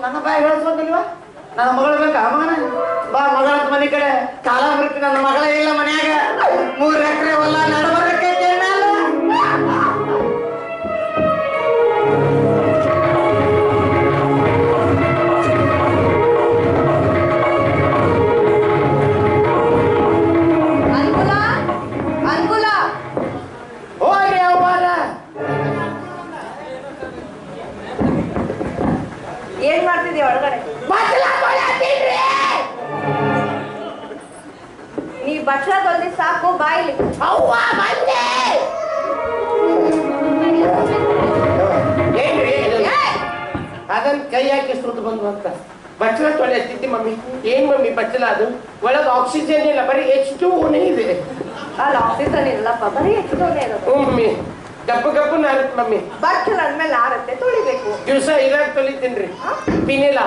ನನ್ನ ಬಾಯಿ ಹೇಳಿಸ್ಕೊಂತಿಲ್ವಾ ನನ್ನ ಮಗಳು ಬೇಕಾ? ಮಗನ? ಬಾ ಮಗಳ ಮನೆ ಕಡೆ. ಕಾಲ ಬರ್ತೀನಿ ನನ್ನ ಮಗಳೇ ಇಲ್ಲ ಮನ್ಯಾಗ. ಮೂರು ಎಕರೆ ಹೊಲ ನಡಬರ್ಕೈತೆ ನೀ ಬಟ್ಲ ಸಾಕು ಬಾಯ್ಲಿ. ಅವ್ವ ಬಂದೆ? ಅದನ್ನ ಕೈ ಹಾಕಿ ಸುಟ್ಟು ಬಂದು ಅಂತ. ಬಚ್ಚಲ ತೊಳೆ ಎತ್ತಿದ್ದಿ ಮಮ್ಮಿ. ಏನ್ ಮಮ್ಮಿ ಬಚ್ಚಲ ಅದು? ಒಳಗೆ ಆಕ್ಸಿಜನ್ ಇಲ್ಲ ಬರೀ ಎಷ್ಟು ಟು ಇದೆ. ಅಲ್ಲ ಆಕ್ಸಿಜನ್ ಇಲ್ಲಪ್ಪ ಬರೀ ಎಷ್ಟು ಇರೋದು. ಹ್ಞೂ ಮಮ್ಮಿ. ಗಪ್ಪು ಗಪ್ಪು ನಾರತ್ ಮಮ್ಮಿ. ಬಚ್ಚಲ ಅಂದ್ಮೇಲೆ ಆರತ್ತೆ ತೊಳಿಬೇಕು. ದಿವಸ ಇದಾಗ ತೊಳಿತೀನ್ರಿ ಪಿನಿಲ.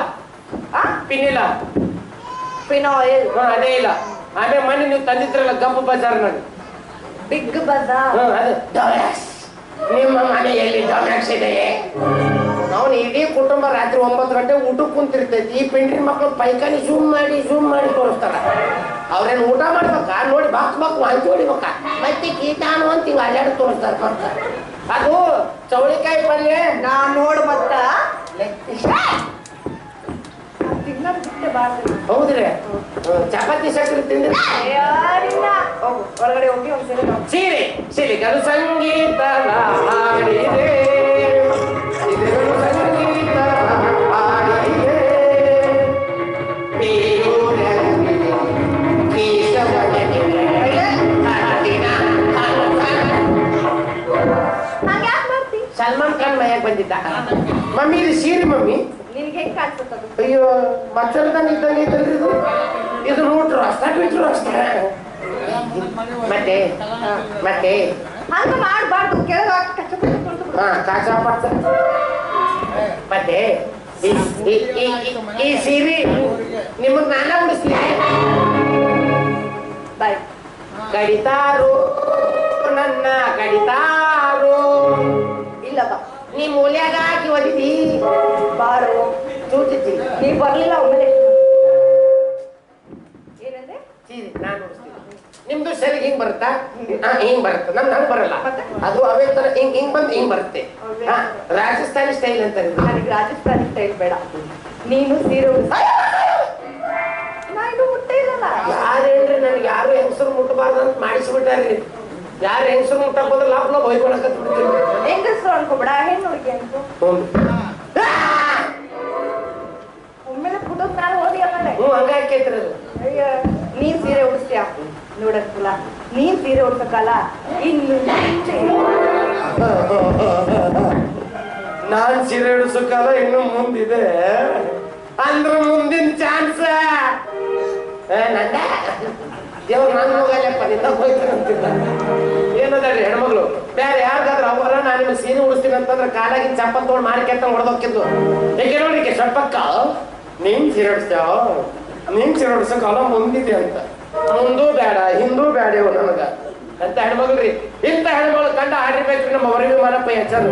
ಪಿನಿಲ. ಪಿನಾಯಿಲ್. ಅದೇ ಇಲ್ಲ. ಆಮೇಲೆ ಮನೆ ನೀವು ತಂದಿದ್ರಲ್ಲ ಗಂಪು ಬಜಾರ್ ನೋಡಿ. Big Bazaar? ಹಾ ಅದು ಡೊಮ್ಯಾಕ್ಸ್. ನಿಮ್ಮ ಮನೆಯಲ್ಲಿ ಡೊಮ್ಯಾಕ್ಸ್ ಇದೆ ಅವನು ಇಡೀ ಕುಟುಂಬ ರಾತ್ರಿ ಒಂಬತ್ತು ಗಂಟೆ ಊಟಕ್ಕೆ ಕುಂತಿರ್ತೈತಿ. ಈ ಪಿಂಡ್ರಿ ಮಕ್ಕಳು ಪೈಕಾನಿ ಜೂಮ್ ಮಾಡಿ ಜೂಮ್ ಮಾಡಿ ತೋರಿಸ್ತಾರ. ಅವ್ರೇನು ಊಟ ಮಾಡ್ಬೇಕ? ನೋಡಿ ಬಾಕ್ ಬಾಕ್ ವಾಂತಿ ಹೊಡಿಬೇಕಾ? ಮತ್ತೆ ಕೀಟಾನು ಅಂತ ಹಿಂಗೆ ಅಲ್ಲಾಡಿ ತೋರಿಸ್ತಾರ ಬರ್ತ ಅದು ಚೌಳಿಕಾಯಿ ಪಲ್ಯ? ನಾ ನೋಡ್ ಮತ್ತ. ಹೌದ್ರಿ? ಹ್ಮ್, ಚಪಾತಿ ಸಕ್ಕರೆ ತಿಂದ್ರಿ? ಯಾರಿಲ್ಲ ಹೋಗು ಒಳಗಡೆ ಹೋಗಿ ಒಂದ್ಸರಿ ನೋಡು. ಸೀರೆ ಸಿಲಿಗರು ಸಂಗೀತ ಹಾಡಿದೆ. ಸಿಲಿಗರು ಸಂಗೀತ ಹಾಡಿದೆ. ಬೀರೂರಲ್ಲಿ ಕೀಸವನಿಗೆ ಹಾಡಿನ ಹಾಡು. ಹಂಗ್ ಯಾಕ್ ಮಾಡ್ತಿ? ಸಲ್ಮಾನ್ ಖಾನ್ ಮೈಯಾಗ ಬಂದಿದ್ದ? ಮಮ್ಮಿ ಇದು ಸೀರೆ ಮಮ್ಮಿ. ನಿನ್ಗೆ ಹೆಂಗ್ ಕಾಣಿಸುತ್ತದು? ಅಯ್ಯೋ ಮಚ್ಚಳದನ ಇದ್ದಂಗೆ ಐತಲ್ರಿ ಇದು? ಇದು ರೂಟ್ ರಸ್ತೆ ಬಿಟ್ರು ಅಷ್ಟ ಮತ್ತೆ ಮತ್ತೆ. ಹಂಗ ಮಾಡ್ಬಾರ್ದು ಕೆಳಗೆ ಹಾಕಿ ಕಚ್ಚ ಹಾ ಮತ್ತೆ ಈ- ಈ- ಈ- ಈ- ಈ ಸೀರೆ ನಿಮಗ್ ನಾನ ಉಡಿಸ್ಲಿ? ಬಾಯ್. ಕಡಿತಾರು ನನ್ನ ಕಡಿತಾರು? ಇಲ್ಲ ಬಾ ನೀ ಮೂಲ್ಯಾಗ ಹಾಕಿ ಒದಿದಿ ಬಾರು ಚೂಚಿತಿ ನೀ ಬರ್ಲಿಲ್ಲ ಒಮ್ಮೆ ಏನಂದ್ರೆ ನಾನು ನಿಮ್ದು ಸರಿ ಹಿಂಗ್ ಬರುತ್ತಾ? ಹಿಂಗ್ ಬರುತ್ತೆ. ನಮ್ ನಂಗ್ ಬರಲ್ಲ. ಅದು ಅವೇ ತರ ಹಿಂಗ್ ಹಿಂಗ್ ಬಂದ್ ಹಿಂಗ್ ಬರುತ್ತೆ. ರಾಜಸ್ಥಾನಿ ಸ್ಟೈಲ್ ಅಂತ. ನನಗೆ ರಾಜಸ್ಥಾನಿ ಸ್ಟೈಲ್ ಬೇಡ. ನೀನು ಸೀರೆ ನಾನು ನಾ ಮುಟ್ಟೆ ಇಲ್ಲಲ್ಲ. ಯಾರು ಹೇಳ್ರಿ ನನಗೆ ಯಾರು ಹೆಂಗಸರು ಮುಟ್ಟಬಾರ್ದು ಅಂತ ಮಾಡಿಸ್ಬಿಟ್ಟಾರ್ರಿ ಯಾರು ಹೆಂಗಸರು ಮುಟ್ಟಕ್ ಹೋದ್ರೆ ಲಾಪ್ ಲಾಪ್ ಹೊಯ್ಕೊಳಕತ್ ಬಿಡ್ತೀವಿ ಹೆಂಗಸ್ರು ಅನ್ಕೋಬೇಡ ಹೆಣ್ಣು ಹುಡುಗಿ ಅನ್ಕೋ. ಒಮ್ಮೆಲೆ ಪುಟದ ನಾನು ಓದಿ ಆಮೇಲೆ ಹ್ಞೂ ಹಂಗ ಹಾಕೈತ್ರಿ ಅದು. ಅಯ್ಯ ನೀನ್ ಸೀರೆ ಉಡಿಸ್ತೀಯ ನೋಡಕ್ಕಲ್ಲ ನೀನ್ ಸೀರೆ ಉಡ್ಸಕ್ಕಲ್ಲ ಇನ್ನು ನಾನ್ ಸೀರೆ ಉಡ್ಸೋಕಾಲ ಇನ್ನು ಮುಂದಿದೆ. ಅಂದ್ರ ಮುಂದಿನ ಚಾನ್ಸ್. ನಂದ. ದೇವ್ರ ನಾನು ಹೋಗಲ್ಲಪ್ಪ ನಿಂದ ಹೋಯ್ತಾನೆ ಅಂತಿದ್ದ. ಏನದಲ್ರಿ ಹೆಣ್ಮಗಳು? ಬೇರೆ ಯಾರ್ದಾದ್ರು ಅವರ ನಾನು ನಿಮ್ಗೆ ಸೀರೆ ಉಡಿಸ್ತೀನಿ ಅಂತಂದ್ರೆ ಕಾಲಾಗಿ ಚಪ್ಪಲ್ ತೊಗೊಂಡು ಅಂತ ಹೊಡೆದೋಕಿದ್ದು ಏಕೆ ನೋಡಿ ಸ್ವಲ್ಪಕ್ಕ ನಿಮ್ ಸೀರೆ ನಿಮ್ ಸೀರೆ ಉಡ್ಸೋಕಾಲ ಮುಂದಿದೆ ಅಂತ. ಮುಂದೂ ಬೇಡ, ಹಿಂದೂ ಬೇಡ ಇವ್ ನನಗ. ಅಂತ ಹೆಣ್ಮಗ್ಳ್ರಿ? ಇಂಥ ಹೆಣ್ಮಗಳು ಕಂಡ ಆಡಿರ್ಬೇಕ್ರಿ ನಮ್ಮ ಹೊರಗೆ ಮಾರಪ್ಪ ಹೆಚ್ಚದು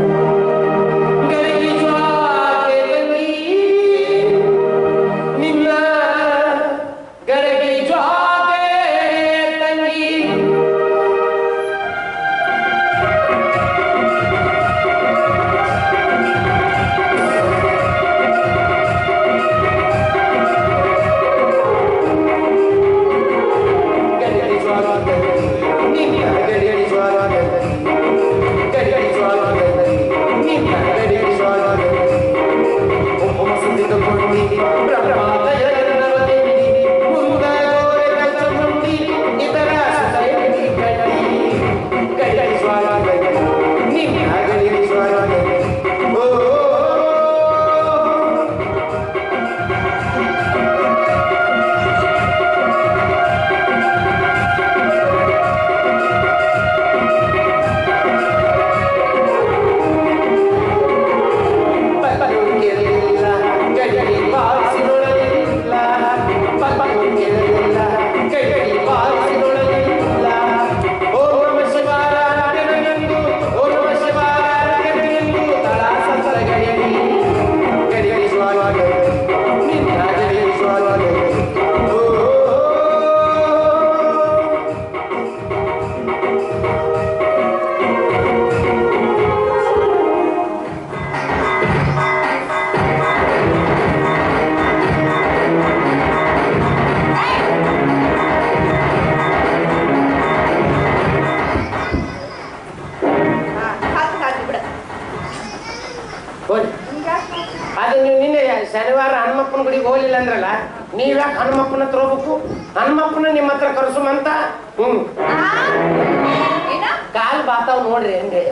ನೀವ್ಯಾಕೆ ಹನುಮಪ್ಪನ ಹತ್ರ ಹೋಗ್ಬೇಕು? ಹನುಮಪ್ಪನ ನಿಮ್ಮ ಹತ್ರ ಕರೆಸುಮಂತ? ಹ್ಮ್. ಏನ? ಕಾಲ್ ಬಾತಾವ್ ನೋಡ್ರಿ ಹಂಗೆ.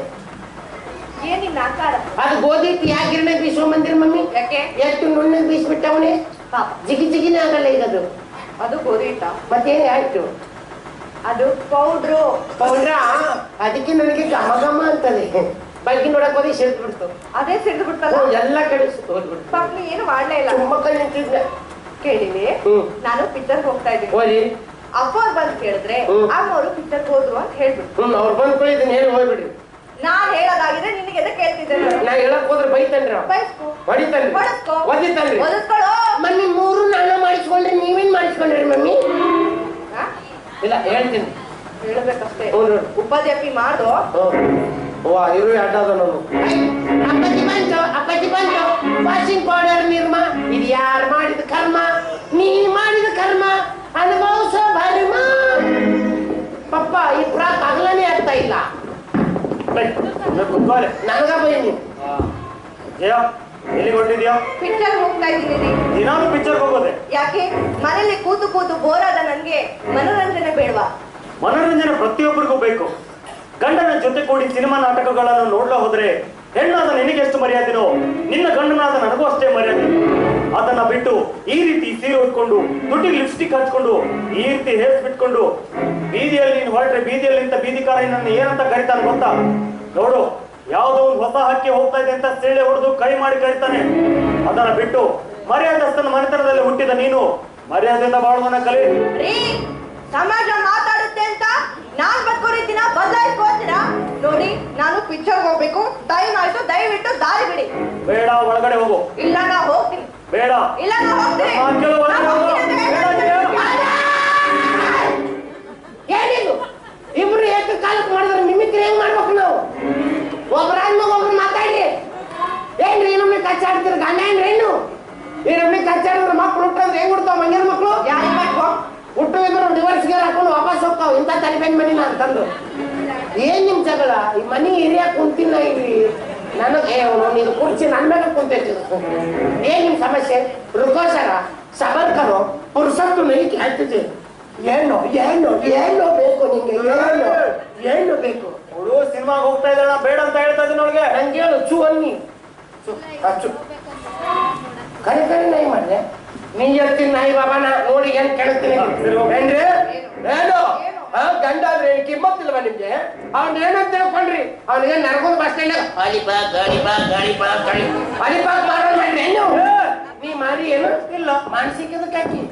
ಏನಿಲ್ಲ ಆಕಾರ ಅದು ಗೋಧಿ ಯಾಕೆ ಗಿರಣೆ ಮಂದಿರ ಮಮ್ಮಿ. ಯಾಕೆ? ಎಷ್ಟು ನುಣ್ಣಗೆ ಬೀಸ್ಬಿಟ್ಟವನೇ. ಜಿಗಿ ಜಿಗಿನೇ ಆಗಲ್ಲ ಈಗ ಅದು. ಅದು ಗೋಧಿ ಹಿಟ್ಟ? ಮತ್ತೇನು ಆಯ್ತು? ಅದು ಪೌಡ್ರು. ಪೌಡ್ರ? ಅದಕ್ಕೆ ನನಗೆ ಘಮ ಘಮ ಅಂತದೆ. ಬಗ್ಗೆ ನೋಡಕ್ ಹೋಗಿ ಸಿಡ್ದು ಬಿಡ್ತು. ಅದೇ ಸಿಡ್ದು ಬಿಡ್ತಲ್ಲ? ಎಲ್ಲ ಕಡೆ ಹೋಗ್ಬಿಡ್ತು. ಪಾಪ ನೀ ಏನು ಮಾಡ್ಲೇ ಇಲ್ಲ. ತುಂಬ ಕೈ ನಿಂತಿದ್ದೆ ಹ್ಮ್. ನಾನು ಪಿಕ್ಚರ್ ಹೋಗ್ತಾ ಇದ್ದೀನಿ. ಅಪ್ಪ ಅವ್ರು ಬಂದು ಕೇಳಿದ್ರೆ ಅಮ್ಮ ಅವರು ಪಿಕ್ಚರ್ ಹೋದ್ರು ಅಂತ ಹೇಳ್ಬಿಟ್ಟು ಹ್ಮ್ ಅವ್ರು ಬಂದ್ಕೊಳ್ಳಿ ಇದನ್ನ ಹೇಳಿ ಹೋಗ್ಬಿಡ್ರಿ. ನಾನ್ ಹೇಳೋದಾಗಿದ್ರೆ ನಿನಗೆ ಎದ ಹೇಳ್ತಿದ್ದೆ ನಾನು? ನಾ ಹೇಳಕ್ ಹೋದ್ರೆ ಬೈತನ್ರಿ ಅವ. ಬಯಸ್ಕೊ. ಹೊಡಿತಾನ್ರಿ. ಹೊಡೆಸ್ಕೊ. ಒದಿತಾನ್ರಿ ಒದಿಸ್ಕೊಳ್ಳೋ. ಮಮ್ಮಿ ಮೂರು ನಾನು ಮಾಡಿಸ್ಕೊಂಡ್ರಿ ನೀವೇನ್ ಮಾಡಿಸ್ಕೊಂಡ್ರಿ ಮಮ್ಮಿ? ಇಲ್ಲ ಹೇಳ್ತೀನಿ. ಹೇಳ್ಬೇಕಷ್ಟೇ. ಉಪಾಧ್ಯಾಪಿ ಮಾಡು ವಾ ಇರು ಅಡ್ಡದ ನಾನು ಅಪ್ಪಚ್ಚಿ ಬಂತು ಅಪ್ಪಾಜಿ ಬಂತು. ವಾಷಿಂಗ್ ಪೌಡರ್ ನಿರ್ಮ ಇದು ಯಾರು ಮಾಡಿದ ಕರ್ಮ? ನೀ ಮಾಡಿದ ಕರ್ಮ. ಅನುಭವಿಸೋ ಭರ್ಮ ಪಪ್ಪ ಈ ಪ್ರಾ ಅಗಲನೇ ಆಗ್ತಾ ಇಲ್ಲ. ನನಗ ಬೈ ನೀವು ಜಯ ಎಲ್ಲಿಗೆ ಹೊರಟಿದ್ಯಾ ಪಿಕ್ಚರ್ ಹೋಗ್ತಾ ಇದ್ದೀನಿ. ದಿನಾನು ಪಿಕ್ಚರ್ ಹೋಗೋದೆ? ಯಾಕೆ? ಮನೇಲಿ ಕೂತು ಕೂತು ಬೋರ್ ಆದ ನನ್ಗೆ ಮನೋರಂಜನೆ ಬೇಡವಾ? ಮನೋರಂಜನೆ ಪ್ರತಿಯೊಬ್ಬರಿಗೂ ಬೇಕು. ಗಂಡನ ಜೊತೆ ಕೂಡಿ ಸಿನಿಮಾ ನಾಟಕಗಳನ್ನು ನೋಡ್ಲಾ ಹೋದ್ರೆ ಹೆಣ್ಣಾದ ನಿನಗೆ ಎಷ್ಟು ಮರ್ಯಾದೆನೋ, ನಿನ್ನ ಗಂಡನಾದ ನನಗೂ ಅಷ್ಟೇ ಮರ್ಯಾದೆ. ಅದನ್ನ ಬಿಟ್ಟು ಈ ರೀತಿ ಸೀರೆ ಉಟ್ಕೊಂಡು ದುಡ್ಡಿಗೆ ಲಿಪ್ಸ್ಟಿಕ್ ಹಚ್ಕೊಂಡು, ಈ ರೀತಿ ಹೇರ್ಸ್ ಬಿಟ್ಕೊಂಡು, ಬೀದಿಯಲ್ಲಿ ನೀನು ಹೊರಟ್ರೆ ಬೀದಿಯಲ್ಲಿ ನಿಂತ ಬೀದಿಕಾರ ನನ್ನ ಏನಂತ ಕರಿತಾನೆ ಗೊತ್ತಾ? ನೋಡು, ಯಾವುದೋ ಒಂದು ಹೊಸ ಹಕ್ಕಿ ಹೋಗ್ತಾ ಇದೆ ಅಂತ ಸೀಳೆ ಹೊಡೆದು ಕೈ ಮಾಡಿ ಕರಿತಾನೆ. ಅದನ್ನ ಬಿಟ್ಟು ಮರ್ಯಾದಸ್ತನ ಮನೆತನದಲ್ಲಿ ಹುಟ್ಟಿದ ನೀನು, ಮರ್ಯಾದೆಯಿಂದ ಬಾಳೋದನ್ನ ಕಲಿ. ಸಮಾಜ ಮಾತಾಡುತ್ತೆ ಅಂತ ನಾನ್ ಬದುಕೋ ರೀತಿನ ಬದಲಾಯಿಸ್ಕೋತೀರಾ ನೋಡಿ ನಾನು ಪಿಕ್ಚರ್ ಹೋಗ್ಬೇಕು. ಟೈಮ್ ಆಯ್ತು ದಯವಿಟ್ಟು ದಾರಿ ಬಿಡಿ. ಬೇಡ ಒಳಗಡೆ ಹೋಗು. ಇಲ್ಲ ನಾ ಹೋಗ್ತೀನಿ. ಬೇಡ. ಇಲ್ಲ ನಾ ಹೋಗ್ತೀನಿ. ಏನಿದು? ಇಬ್ರು ಏಕ ಕಾಲಕ್ಕೆ ಮಾಡಿದ್ರೆ ಮಿಮಿಕ್ರಿ ಹೆಂಗ್ ಮಾಡ್ಬೇಕು ನಾವು? ಒಬ್ರಾದ್ಮೇಲೆ ಒಬ್ರು ಮಾತಾಡಿ ಏನ್ರಿ ಇನ್ನೊಮ್ಮೆ ಕಚ್ಚಾಡ್ತೀರಿ ಗಂಡ ಏನ್ರಿ ಏನು ಇನ್ನೊಮ್ಮೆ ಕಚ್ಚಾಡಿದ್ರೆ ಮಕ್ಳು ಹುಟ್ಟಂದ್ರೆ ಹೆಂಗ್ ಹುಡ್ತಾವ ಮಂಗ್ಯನ ಮಕ್ಳು? ಯಾರು? ಹುಟ್ಟು ಇದ್ರು ಡಿವರ್ಸ್ ಗೇರ್ ಹಾಕೊಂಡು ವಾಪಸ್ ಹೋಗ್ತಾವ. ಇಂಥ ಬನ್ನಿ ಮನಿ ಅಂತಂದು ಏನ್ ನಿಮ್ ಜಗಳ? ಈ ಮನಿ ಏರಿಯಾ ಕುಂತಿನ ಇಲ್ಲಿ. ನನಗೆ ನೀನು ಕುರ್ಚಿ ನನ್ ಮೇಲೆ ಕುಂತೈತಿ. ಏನ್ ನಿಮ್ ಸಮಸ್ಯೆ? ರುಕೋಸರ ಸಬರ್ಕರು ಪುರುಷತ್ತು ನೈಕಿ ಕೇಳ್ತಿದ್ದೆ ಏನು ಏನು ಏನು ಬೇಕು ನಿಂಗೆ ಏನು ಏನು ಬೇಕು. ಅವಳು ಸಿನಿಮಾಗೆ ಹೋಗ್ತಾ ಇದ್ದಾಳ ಬೇಡ ಅಂತ ಹೇಳ್ತಾ ಇದ್ದೀನಿ ಅವಳಿಗೆ. ನಂಗೆ ಹೇಳು ಚೂ ಅನ್ನಿ. ಚು ಅಚ್ಚು ಚು. ಕರಿ ಕರಿ ನೈ ಮಾಡ್ದೆ. ನೀ ಎತ್ತಿನ ನಾಯಿ ಬಾಬಾನ ನೋಡಿ ಏನ್ ಕೇಳ್ತೀನಿ ಏನು. ಏನ್ರಿ? ಏನು? ಗಂಡ ಅಂದ್ರೆ ಏನ್ ಕಿಮ್ಮತ್ತಿಲ್ವಾ ನಿಮ್ಗೆ? ಅವ್ನ ಏನಂತ ತಿಳ್ಕೊಂಡ್ರಿ. ಅವ್ನಿಗೆ ನರಗೊಂದು ಬಸ್ ಸ್ಟ್ಯಾಂಡ್ ಅಲಿಪಾಕ್ ಗಾಳಿಪಾಕ್ ಗಾಳಿಪಾಕ್ ಗಾಳಿ ಅಲಿಪಾಕ್ ಮಾಡೋಣ ಏನು? ನೀ ಮಾರಿ ಏನು? ಇಲ್ಲ. ಮಾನಸಿಕದಕ್ಕೆ ಹಾಕಿ.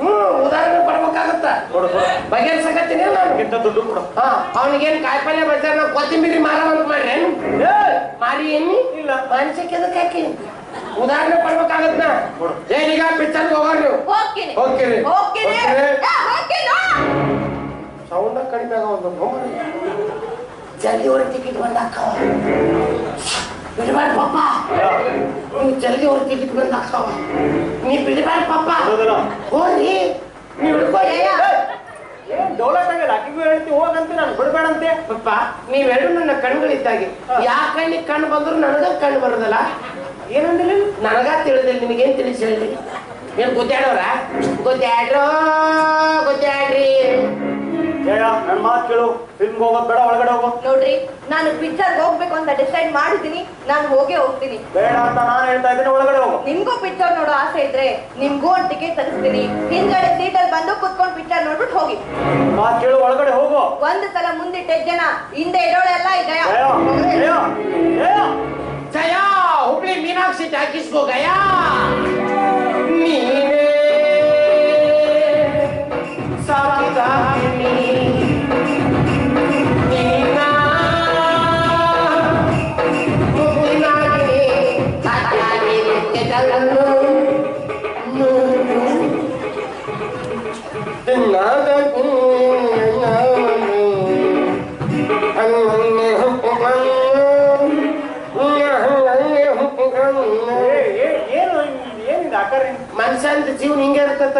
ಹ್ಮ್ ಉದಾಹರಣೆ ಕೊಡ್ಬೇಕಾಗತ್ತ? ಕೊಡು ಕೊಡು. ಬಗೆಹರಿಸಕತ್ತೀನಿ ನಾನು ದುಡ್ಡು ಕೊಡು. ಹಾ ಅವನಿಗೇನ್ ಕಾಯಿಪಲ್ಯ ಬಜಾರ್ ನಾವು ಮಾರ ಅಂತ ಮಾಡ್ರಿ ಏನು? ಮಾರಿ ಎಣ್ಣಿ ಇಲ್ಲ. ಮಾನಸಿಕ ಎದಕ್ಕೆ ಹಾಕಿ. ಉದಾಹರಣೆ ಕೊಡ್ಬೇಕಾಗತ್ತ ಕೊಡು. ಏನೀಗ ಪಿಕ್ಚರ್ ಹೋಗೋರ್ ನೀವು ಹೋಗ್ತೀನಿ. ಹೋಗ್ತೀರಿ? ಹೋಗ್ತೀನಿ? ಸೌಂಡ ಕಡಿಮೆ ಆಗೋದು ಜಲ್ದಿ ಅವ್ರ ಟಿಕೆಟ್ ಬಂದಾಕ. ಬಿಡಬೇಡ ಪಪ್ಪ. ನೀ ಜಲ್ದಿ ಅವ್ರ ಟಿಕೆಟ್ ಬಂದಾಕ. ನೀ ಬಿಡಬೇಡ ಪಪ್ಪ. ಹೋಗಿ ನೀ ಹಿಡ್ಕೋ ಹೋಗಂತೆ ನಾನು ಬಿಡ್ಬೇಡಂತೆ. ಪಪ್ಪ ನೀವೆರಡು ನನ್ನ ಕಣ್ಗಳಿದ್ದಾಗೆ ಯಾ ಕಣ್ಣಿಗೆ ಕಣ್ಣು ಬಂದ್ರು ನನಗ ಕಣ್ಣು ಬರೋದಲ್ಲ? ಏನಂದಿಲ್ಲ ನನಗ ತಿಳಿದಿಲ್ಲ ನಿನಗೇನ್ ತಿಳಿಸಿ ಹೇಳಿ ಏನ್ ಗೊತ್ತಾಡೋರ ಗೊತ್ತಾಡ್ರೋ ಗೊತ್ತಾಡ್ರಿ. ಜಯ ನನ್ನ ಮಾತು ಕೇಳು. ಫಿಲ್ಮ್ ಹೋಗೋದು ಬೇಡ ಒಳಗಡೆ ಹೋಗೋ. ನೋಡ್ರಿ ನಾನು ಪಿಕ್ಚರ್ ಹೋಗ್ಬೇಕು ಅಂತ ಡಿಸೈಡ್ ಮಾಡಿದ್ದೀನಿ. ನಾನು ಹೋಗೇ ಹೋಗ್ತೀನಿ. ಬೇಡ ಅಂತ ನಾನು ಹೇಳ್ತಾ ಇದ್ದೀನಿ ಒಳಗಡೆ ಹೋಗೋ. ನಿಮ್ಗೂ ಪಿಕ್ಚರ್ ನೋಡೋ ಆಸೆ ಇದ್ರೆ ನಿಮ್ಗೂ ಒಂದು ಟಿಕೆಟ್ ತರಿಸ್ತೀನಿ. ಹಿಂದ್ಗಡೆ ಸೀಟಲ್ಲಿ ಬಂದು ಕುತ್ಕೊಂಡು ಪಿಕ್ಚರ್ ನೋಡ್ಬಿಟ್ಟು ಹೋಗಿ. ಮಾತು ಕೇಳು ಒಳಗಡೆ ಹೋಗೋ. ಒಂದು ಸಲ ಮುಂದಿಟ್ಟ ಜನ ಹಿಂದೆ ಇರೋಳೆಲ್ಲ ಇದೆ ಜಯ ಜಯ ಜಯ ಜಯ ಹುಬ್ಳಿ ಮೀನಾಕ್ಷಿ ಟಾಕೀಸ್ಗೋ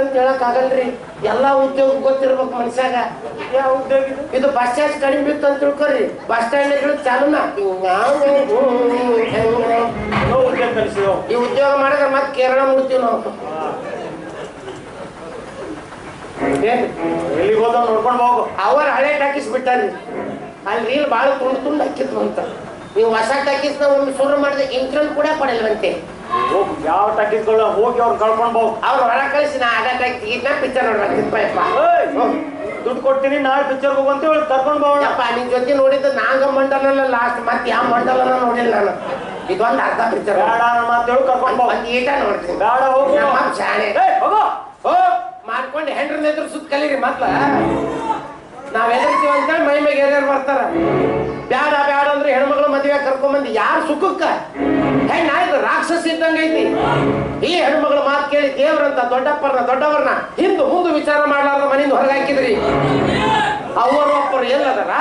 ಅಂತ ಹೇಳಕ್ ಆಗಲ್ರಿ. ಎಲ್ಲಾ ಉದ್ಯೋಗ ಗೊತ್ತಿರ್ಬೇಕು ಮನುಷ್ಯಾಗ ಯಾವ ಉದ್ಯೋಗ ಇದು? ಇದು ಬಸ್ ಚಾರ್ಜ್ ಕಡಿಮೆ ಬಿತ್ತು ಅಂತ ತಿಳ್ಕೊರಿ. ಬಸ್ ಸ್ಟ್ಯಾಂಡ್ ಚಾಲುನ. ಕಲಿಸಿದವು. ಈ ಉದ್ಯೋಗ ಮಾಡಿದ್ರೆ ಮತ್ತೆ ಕೇರಳ ಮುಡ್ತೀವಿ ನಾವು. ಎಲ್ಲಿಗೆ ಹೋದ ನೋಡ್ಕೊಂಡು ಹೋಗು. ಅವರ ಹಳೆ ಟಾಕೀಸ್ ಬಿಟ್ಟಾರ್ರಿ ಅಲ್ಲಿ ರೀಲ್ ಭಾಳ ತುಂಡು ತುಂಡು ಹಾಕಿದ್ವು ಅಂತ ನೀವು ಹೊಸ ನ ಒಮ್ಮೆ ಶುರು ಮಾಡಿದ್ರೆ ಇಂಟ್ರಲ್ ಕೂಡ ಪಡೆಯಲ್ವಂತೆ ಹೋಗು ಯಾವ ಟಕ್ಕಿಸ್ಕೊಳ್ಳ ಹೋಗಿ ಅವ್ರು ಕಳ್ಕೊಂಡು ಅವ್ರು ಹೊರ ಕಳಿಸಿ ನಾ ಪಿಕ್ಚರ್ ಏಯ್, ದುಡ್ಡು ಕೊಡ್ತೀನಿ ನಾಳೆ ಪಿಕ್ಚರ್ ಹೋಗುವಂತ ಹೇಳಿ ಕರ್ಕೊಂಡು ಬೋಣಪ್ಪ ನಿನ್ ಜೊತೆ ನೋಡಿದ್ದು ನಾಂಗ ಮಂಡಲ ಲಾಸ್ಟ್ ಮತ್ತೆ ಯಾವ ಮಂಡಲನ ನೋಡಿಲ್ಲ ನಾನು. ಇದೊಂದು ಅರ್ಧ ಪಿಕ್ಚರ್ ಬೇಡ ನನ್ನ ಮಾತು ಹೇಳಿ ಕರ್ಕೊಂಡು ಒಂದ್ ಈಟ ನೋಡ್ತೀನಿ. ಬೇಡ ಹೋಗಿ. ನಮ್ಮ ಏಯ್, ಹೋಗು. ಮಾಡ್ಕೊಂಡು ಹೆಂಡ್ರ ಎದುರು ಸುತ್ತ ಕಲೀರಿ ಮತ್ತ. ನಾವ್ ಎದುರ್ತೀವಿ ಅಂತ ಮೈ ಮೇಲೆ ಏರ್ಯಾರು ಬರ್ತಾರ. ಬ್ಯಾಡ ಬ್ಯಾಡ ಅಂದ್ರೆ ಹೆಣ್ಮಕ್ಳು ಮದುವೆ ಕರ್ಕೊಂಬಂದು ಯಾರು ಸುಖಕ್ಕ? ಹೆಣ್ಣ್ ಆಯ್ತು ರಾಕ್ಷಸ ಇದ್ದಂಗ ಐತಿ. ಈ ಹೆಣ್ಮಗಳ ಮಾತು ಕೇಳಿ ದೇವರಂತ ದೊಡ್ಡಪ್ಪರನ್ನ ದೊಡ್ಡವರನ್ನ ಹಿಂದು ಮುಂದೆ ವಿಚಾರ ಮಾಡ್ಲಾರ್ದ ಮನೆಯಿಂದ ಹೊರಗೆ ಹಾಕಿದ್ರಿ. ಅವರು ಒಬ್ಬರು ಎಲ್ಲದರ?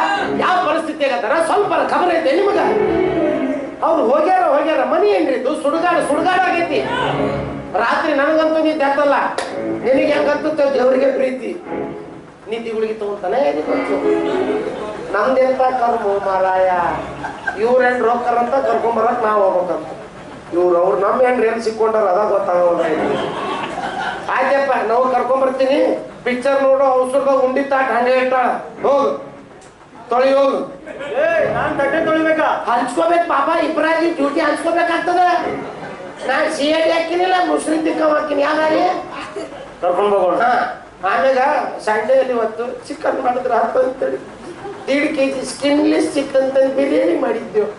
ಯಾವ ಪರಿಸ್ಥಿತಿ ಸ್ವಲ್ಪ ಖಬರ್ ಐತೆ ನಿಮಗ? ಅವ್ರು ಹೋಗ್ಯಾರ ಹೋಗ್ಯಾರ. ಮನಿ ಏನ್ರಿ ಇದು? ಸುಡುಗಾಡ ಸುಡುಗಾಡ ಆಗೈತಿ ರಾತ್ರಿ ನನಗಂತೂ ನೀ ತೆತ್ತಲ್ಲ ನಿನಗೆ ಹೆಂಗಂತ ದೇವರಿಗೆ ಪ್ರೀತಿ. ನಿದ್ದೆ ಗುಳಿಗೆ ತಗೊಂತಾನೆ ನಮ್ದೆಂತ ಕರ್ಮ ಮಾರಾಯ? ಇವ್ರೇನ್ ರೊಕ್ಕರ್ ಅಂತ ಕರ್ಕೊಂಬರಕ್ ನಾವು ಹೋಗ್ಬೇಕಂತ. ಇವ್ರು ಅವ್ರು ನಮ್ಮ ಹೆಂಗ್ ಎಲ್ಲಿ ಸಿಕ್ಕೊಂಡಾರ ಅದ ಗೊತ್ತಾಗಲ್ಲ ಆಯ್ತಪ್ಪ ನಾವು ಕರ್ಕೊಂಬರ್ತೀನಿ. ಪಿಕ್ಚರ್ ನೋಡು ಔಷಧ ಉಂಡಿ ತಾಟ್ ಹಂಗೆ ಇಟ್ಟಾಳ ಹೋಗು. ತೊಳಿ ಹೋಗು. ನಾನ್ ತಟ್ಟೆ ತೊಳಿಬೇಕಾ? ಹಂಚ್ಕೋಬೇಕು ಪಾಪ ಇಬ್ರಾಗಿ ಡ್ಯೂಟಿ ಹಂಚ್ಕೋಬೇಕಾಗ್ತದ? ನಾ ಸಿ ಐ ಡಿ ಹಾಕಿನಿಲ್ಲ ಮುಸ್ಲಿಂ ತಿಕ್ಕವ್ ಹಾಕಿನಿ. ಯಾವ್ದಾರಿ ಕರ್ಕೊಂಡ್ ಹೋಗೋಣ. ಆಮೇಲೆ ಅಲ್ಲಿ ಇವತ್ತು ಚಿಕನ್ ಮಾಡಿದ್ರೆ ಹಾಕೋಂತೇಳಿ ಅಂತೇಳಿ. ದೀಡ್ ಕೆ ಜಿ ಸ್ಕಿನ್ಲೆಸ್ ಚಿಕನ್ ತಂದು ಬಿರಿಯಾನಿ ಮಾಡಿದ್ದೆವು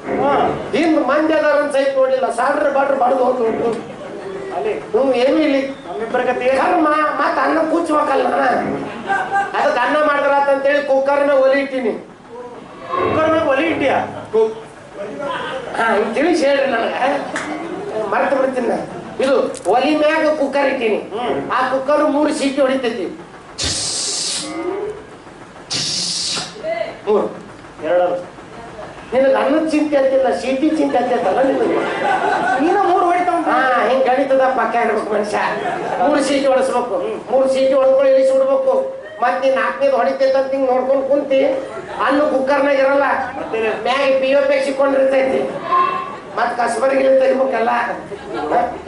ಹಿಂದ್ ಮಂದಿ ಅದಾರ ಸೈಟ್ ನೋಡಿಲ್ಲ. ಸಾಡ್ರ ಬಾಡ್ರ ಬಡ್ದು ಹೋಗ್ತು ನೀವು ಏನು ಇಲ್ಲಿ? ಕರ್ಮ ಮತ್ತ ಅನ್ನ ಕೂಚ್ಬೇಕಲ್ಲ ಅದಕ್ಕೆ ಅನ್ನ ಮಾಡಿದ್ರ ಅಂತೇಳಿ ಕುಕ್ಕರ್ನ ಒಲಿ ಇಟ್ಟಿನಿ. ಕುಕ್ಕರ್ ಮ್ಯಾಗ ಒಲಿ ಇಟ್ಟಿಯ? ಹಾ ತಿಳಿಸಿ ಹೇಳ್ರಿ ನನಗೆ. ಮರ್ತು ಬಿಡ್ತೀನಿ. ಇದು ಒಲಿ ಮ್ಯಾಗ ಕುಕ್ಕರ್ ಇಟ್ಟೀನಿ. ಆ ಕುಕ್ಕರ್ ಮೂರು ಸೀಟಿ ಹೊಡಿತೈತಿ. ಮೂರು ಎರಡಾದ್ರು ನಿನಗೆ ಅನ್ನದ ಚಿಂತೆ ಅಂತಿಲ್ಲ ಸೀಟಿ ಚಿಂತೆ ಅಂತೈತಲ್ಲ ನಿನಗೆ ನೀನು. ಮೂರು ಹೊಡಿತಾವ ಹಾ ಹಿಂಗ್ ಗಣಿತದ ಪಕ್ಕ ಇರ್ಬೇಕು ಮನುಷ್ಯ. ಮೂರು ಸೀಟಿ ಹೊಡಿಸ್ಬೇಕು. ಮೂರು ಸೀಟಿ ಹೊಡ್ಕೊಂಡು ಇಳಿಸಿ ಬಿಡ್ಬೇಕು. ಮತ್ ನೀನ್ ನಾಲ್ಕನೇದು ಹೊಡಿತೈತೆ ಅಂತ ಹಿಂಗ್ ನೋಡ್ಕೊಂಡು ಕುಂತಿ ಅನ್ನು ಕುಕ್ಕರ್ನಾಗ ಇರಲ್ಲ? ಮ್ಯಾಗ ಪಿ ಒ ಪಿ ಸಿಕ್ಕೊಂಡಿರ್ತೈತಿ ಮತ್ ಕಸ್ಬರಿಗೆ ತೆಗಿಬೇಕಲ್ಲ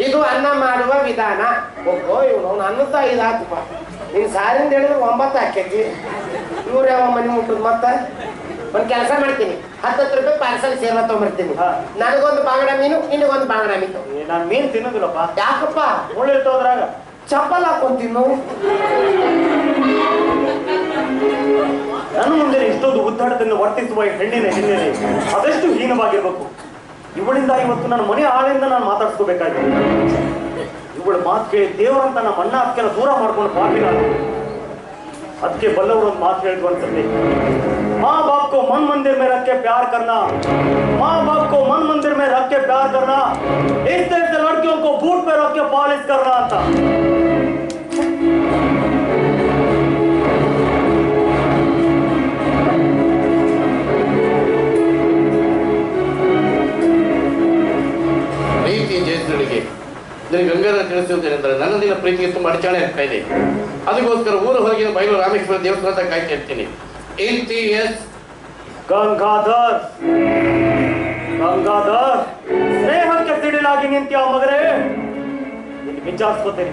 ಇದು ಅನ್ನ ಮಾಡುವ ವಿಧಾನ. ಓಹೋ ಇವನು ಅವ್ನು ಅನ್ನದ ಇದಾತಪ್ಪ. ನೀನ್ ಸಾರಿಂದ ಹೇಳಿದ್ರೆ ಒಂಬತ್ತು ಹಾಕೈತಿ ಇವ್ರು ಯಾವ ಮನೆ ಮುಟ್ಟದ್ ಮತ್ತ? ಒಂದ್ ಕೆಲಸ ಮಾಡ್ತೀನಿ. ಹತ್ತತ್ತು ರೂಪಾಯಿ ಪಾರ್ಸಲ್ ಸೇವಾ ತಗೊಂಡ್ಬರ್ತೀನಿ. ನನಗೊಂದು ಬಾಂಗಡ ಮೀನು ನಿನಗೊಂದು ಬಾಂಗಡ ಮೀನು. ನಾನು ಮೀನ್ ತಿನ್ನೋದಿಲ್ಲಪ್ಪ. ಯಾಕಪ್ಪ? ಮುಳ್ಳಿರ್ತಾವ ಅದ್ರಾಗ. ಚಪ್ಪಲ್ ಹಾಕೊಂತೀನು ನನ್ನ ಮುಂದೆ ಇಷ್ಟೊಂದು ಉದ್ದಾಟದಿಂದ ವರ್ತಿಸುವ ಹೆಣ್ಣಿನ ಹೆಣ್ಣಿನ ಹಿನ್ನೆಲೆ ಅದೆಷ್ಟು ಹೀನವಾಗಿರ್ಬೇಕು. ಇವಳಿಂದ ಇವತ್ತು ನನ್ನ ಮನೆ ಆಳಿಂದ ನಾನು ಮಾತಾಡ್ಸ್ಕೋಬೇಕಾಗಿದೆ. ಇವಳು ಮಾತು ಕೇಳಿ ದೇವರಂತ ನಮ್ಮ ಅಣ್ಣ ಅದಕ್ಕೆಲ್ಲ ದೂರ ಮಾಡ್ಕೊಂಡು ಬಾಕಿ ನಾನು ಅದಕ್ಕೆ ಬಲ್ಲವರು ಒಂದು ಮಾತು ಹೇಳಿದ್ರು ಅನ್ಸುತ್ತೆ माँ बाप को मन मंदिर में रख के प्यार करना माँ बाप को मन मंदिर में रख के प्यार करना इस तरह से लड़कियों को बूट पे रख के पॉलिश करना ಅಂತ ಪ್ರೀತಿ ಜಯಸಿಗಳಿಗೆ ನಿನಗೆ ಗಂಗಾಧರ ಅಂದರೆ ನನ್ನ ನಿನ್ನ ಪ್ರೀತಿಗೆ ತುಂಬ ಅಡಚಣೆ ಆಗ್ತಾ ಇದೆ. ಅದಕ್ಕೋಸ್ಕರ ಊರ ಹೊರಗಿನ ಬಯಲು ರಾಮೇಶ್ವರ ದೇವಸ್ಥಾನ ಕಾಯ್ತಾ ಇರ್ತೀನಿ. T S Gangadhar. ಸ್ನೇಹಕ್ಕೆ ಸಿಡಿಲಾಗಿ ನಿಂತ್ಯ ಮಗರೇ ವಿಚಾರಿಸ್ಕೋತೇನೆ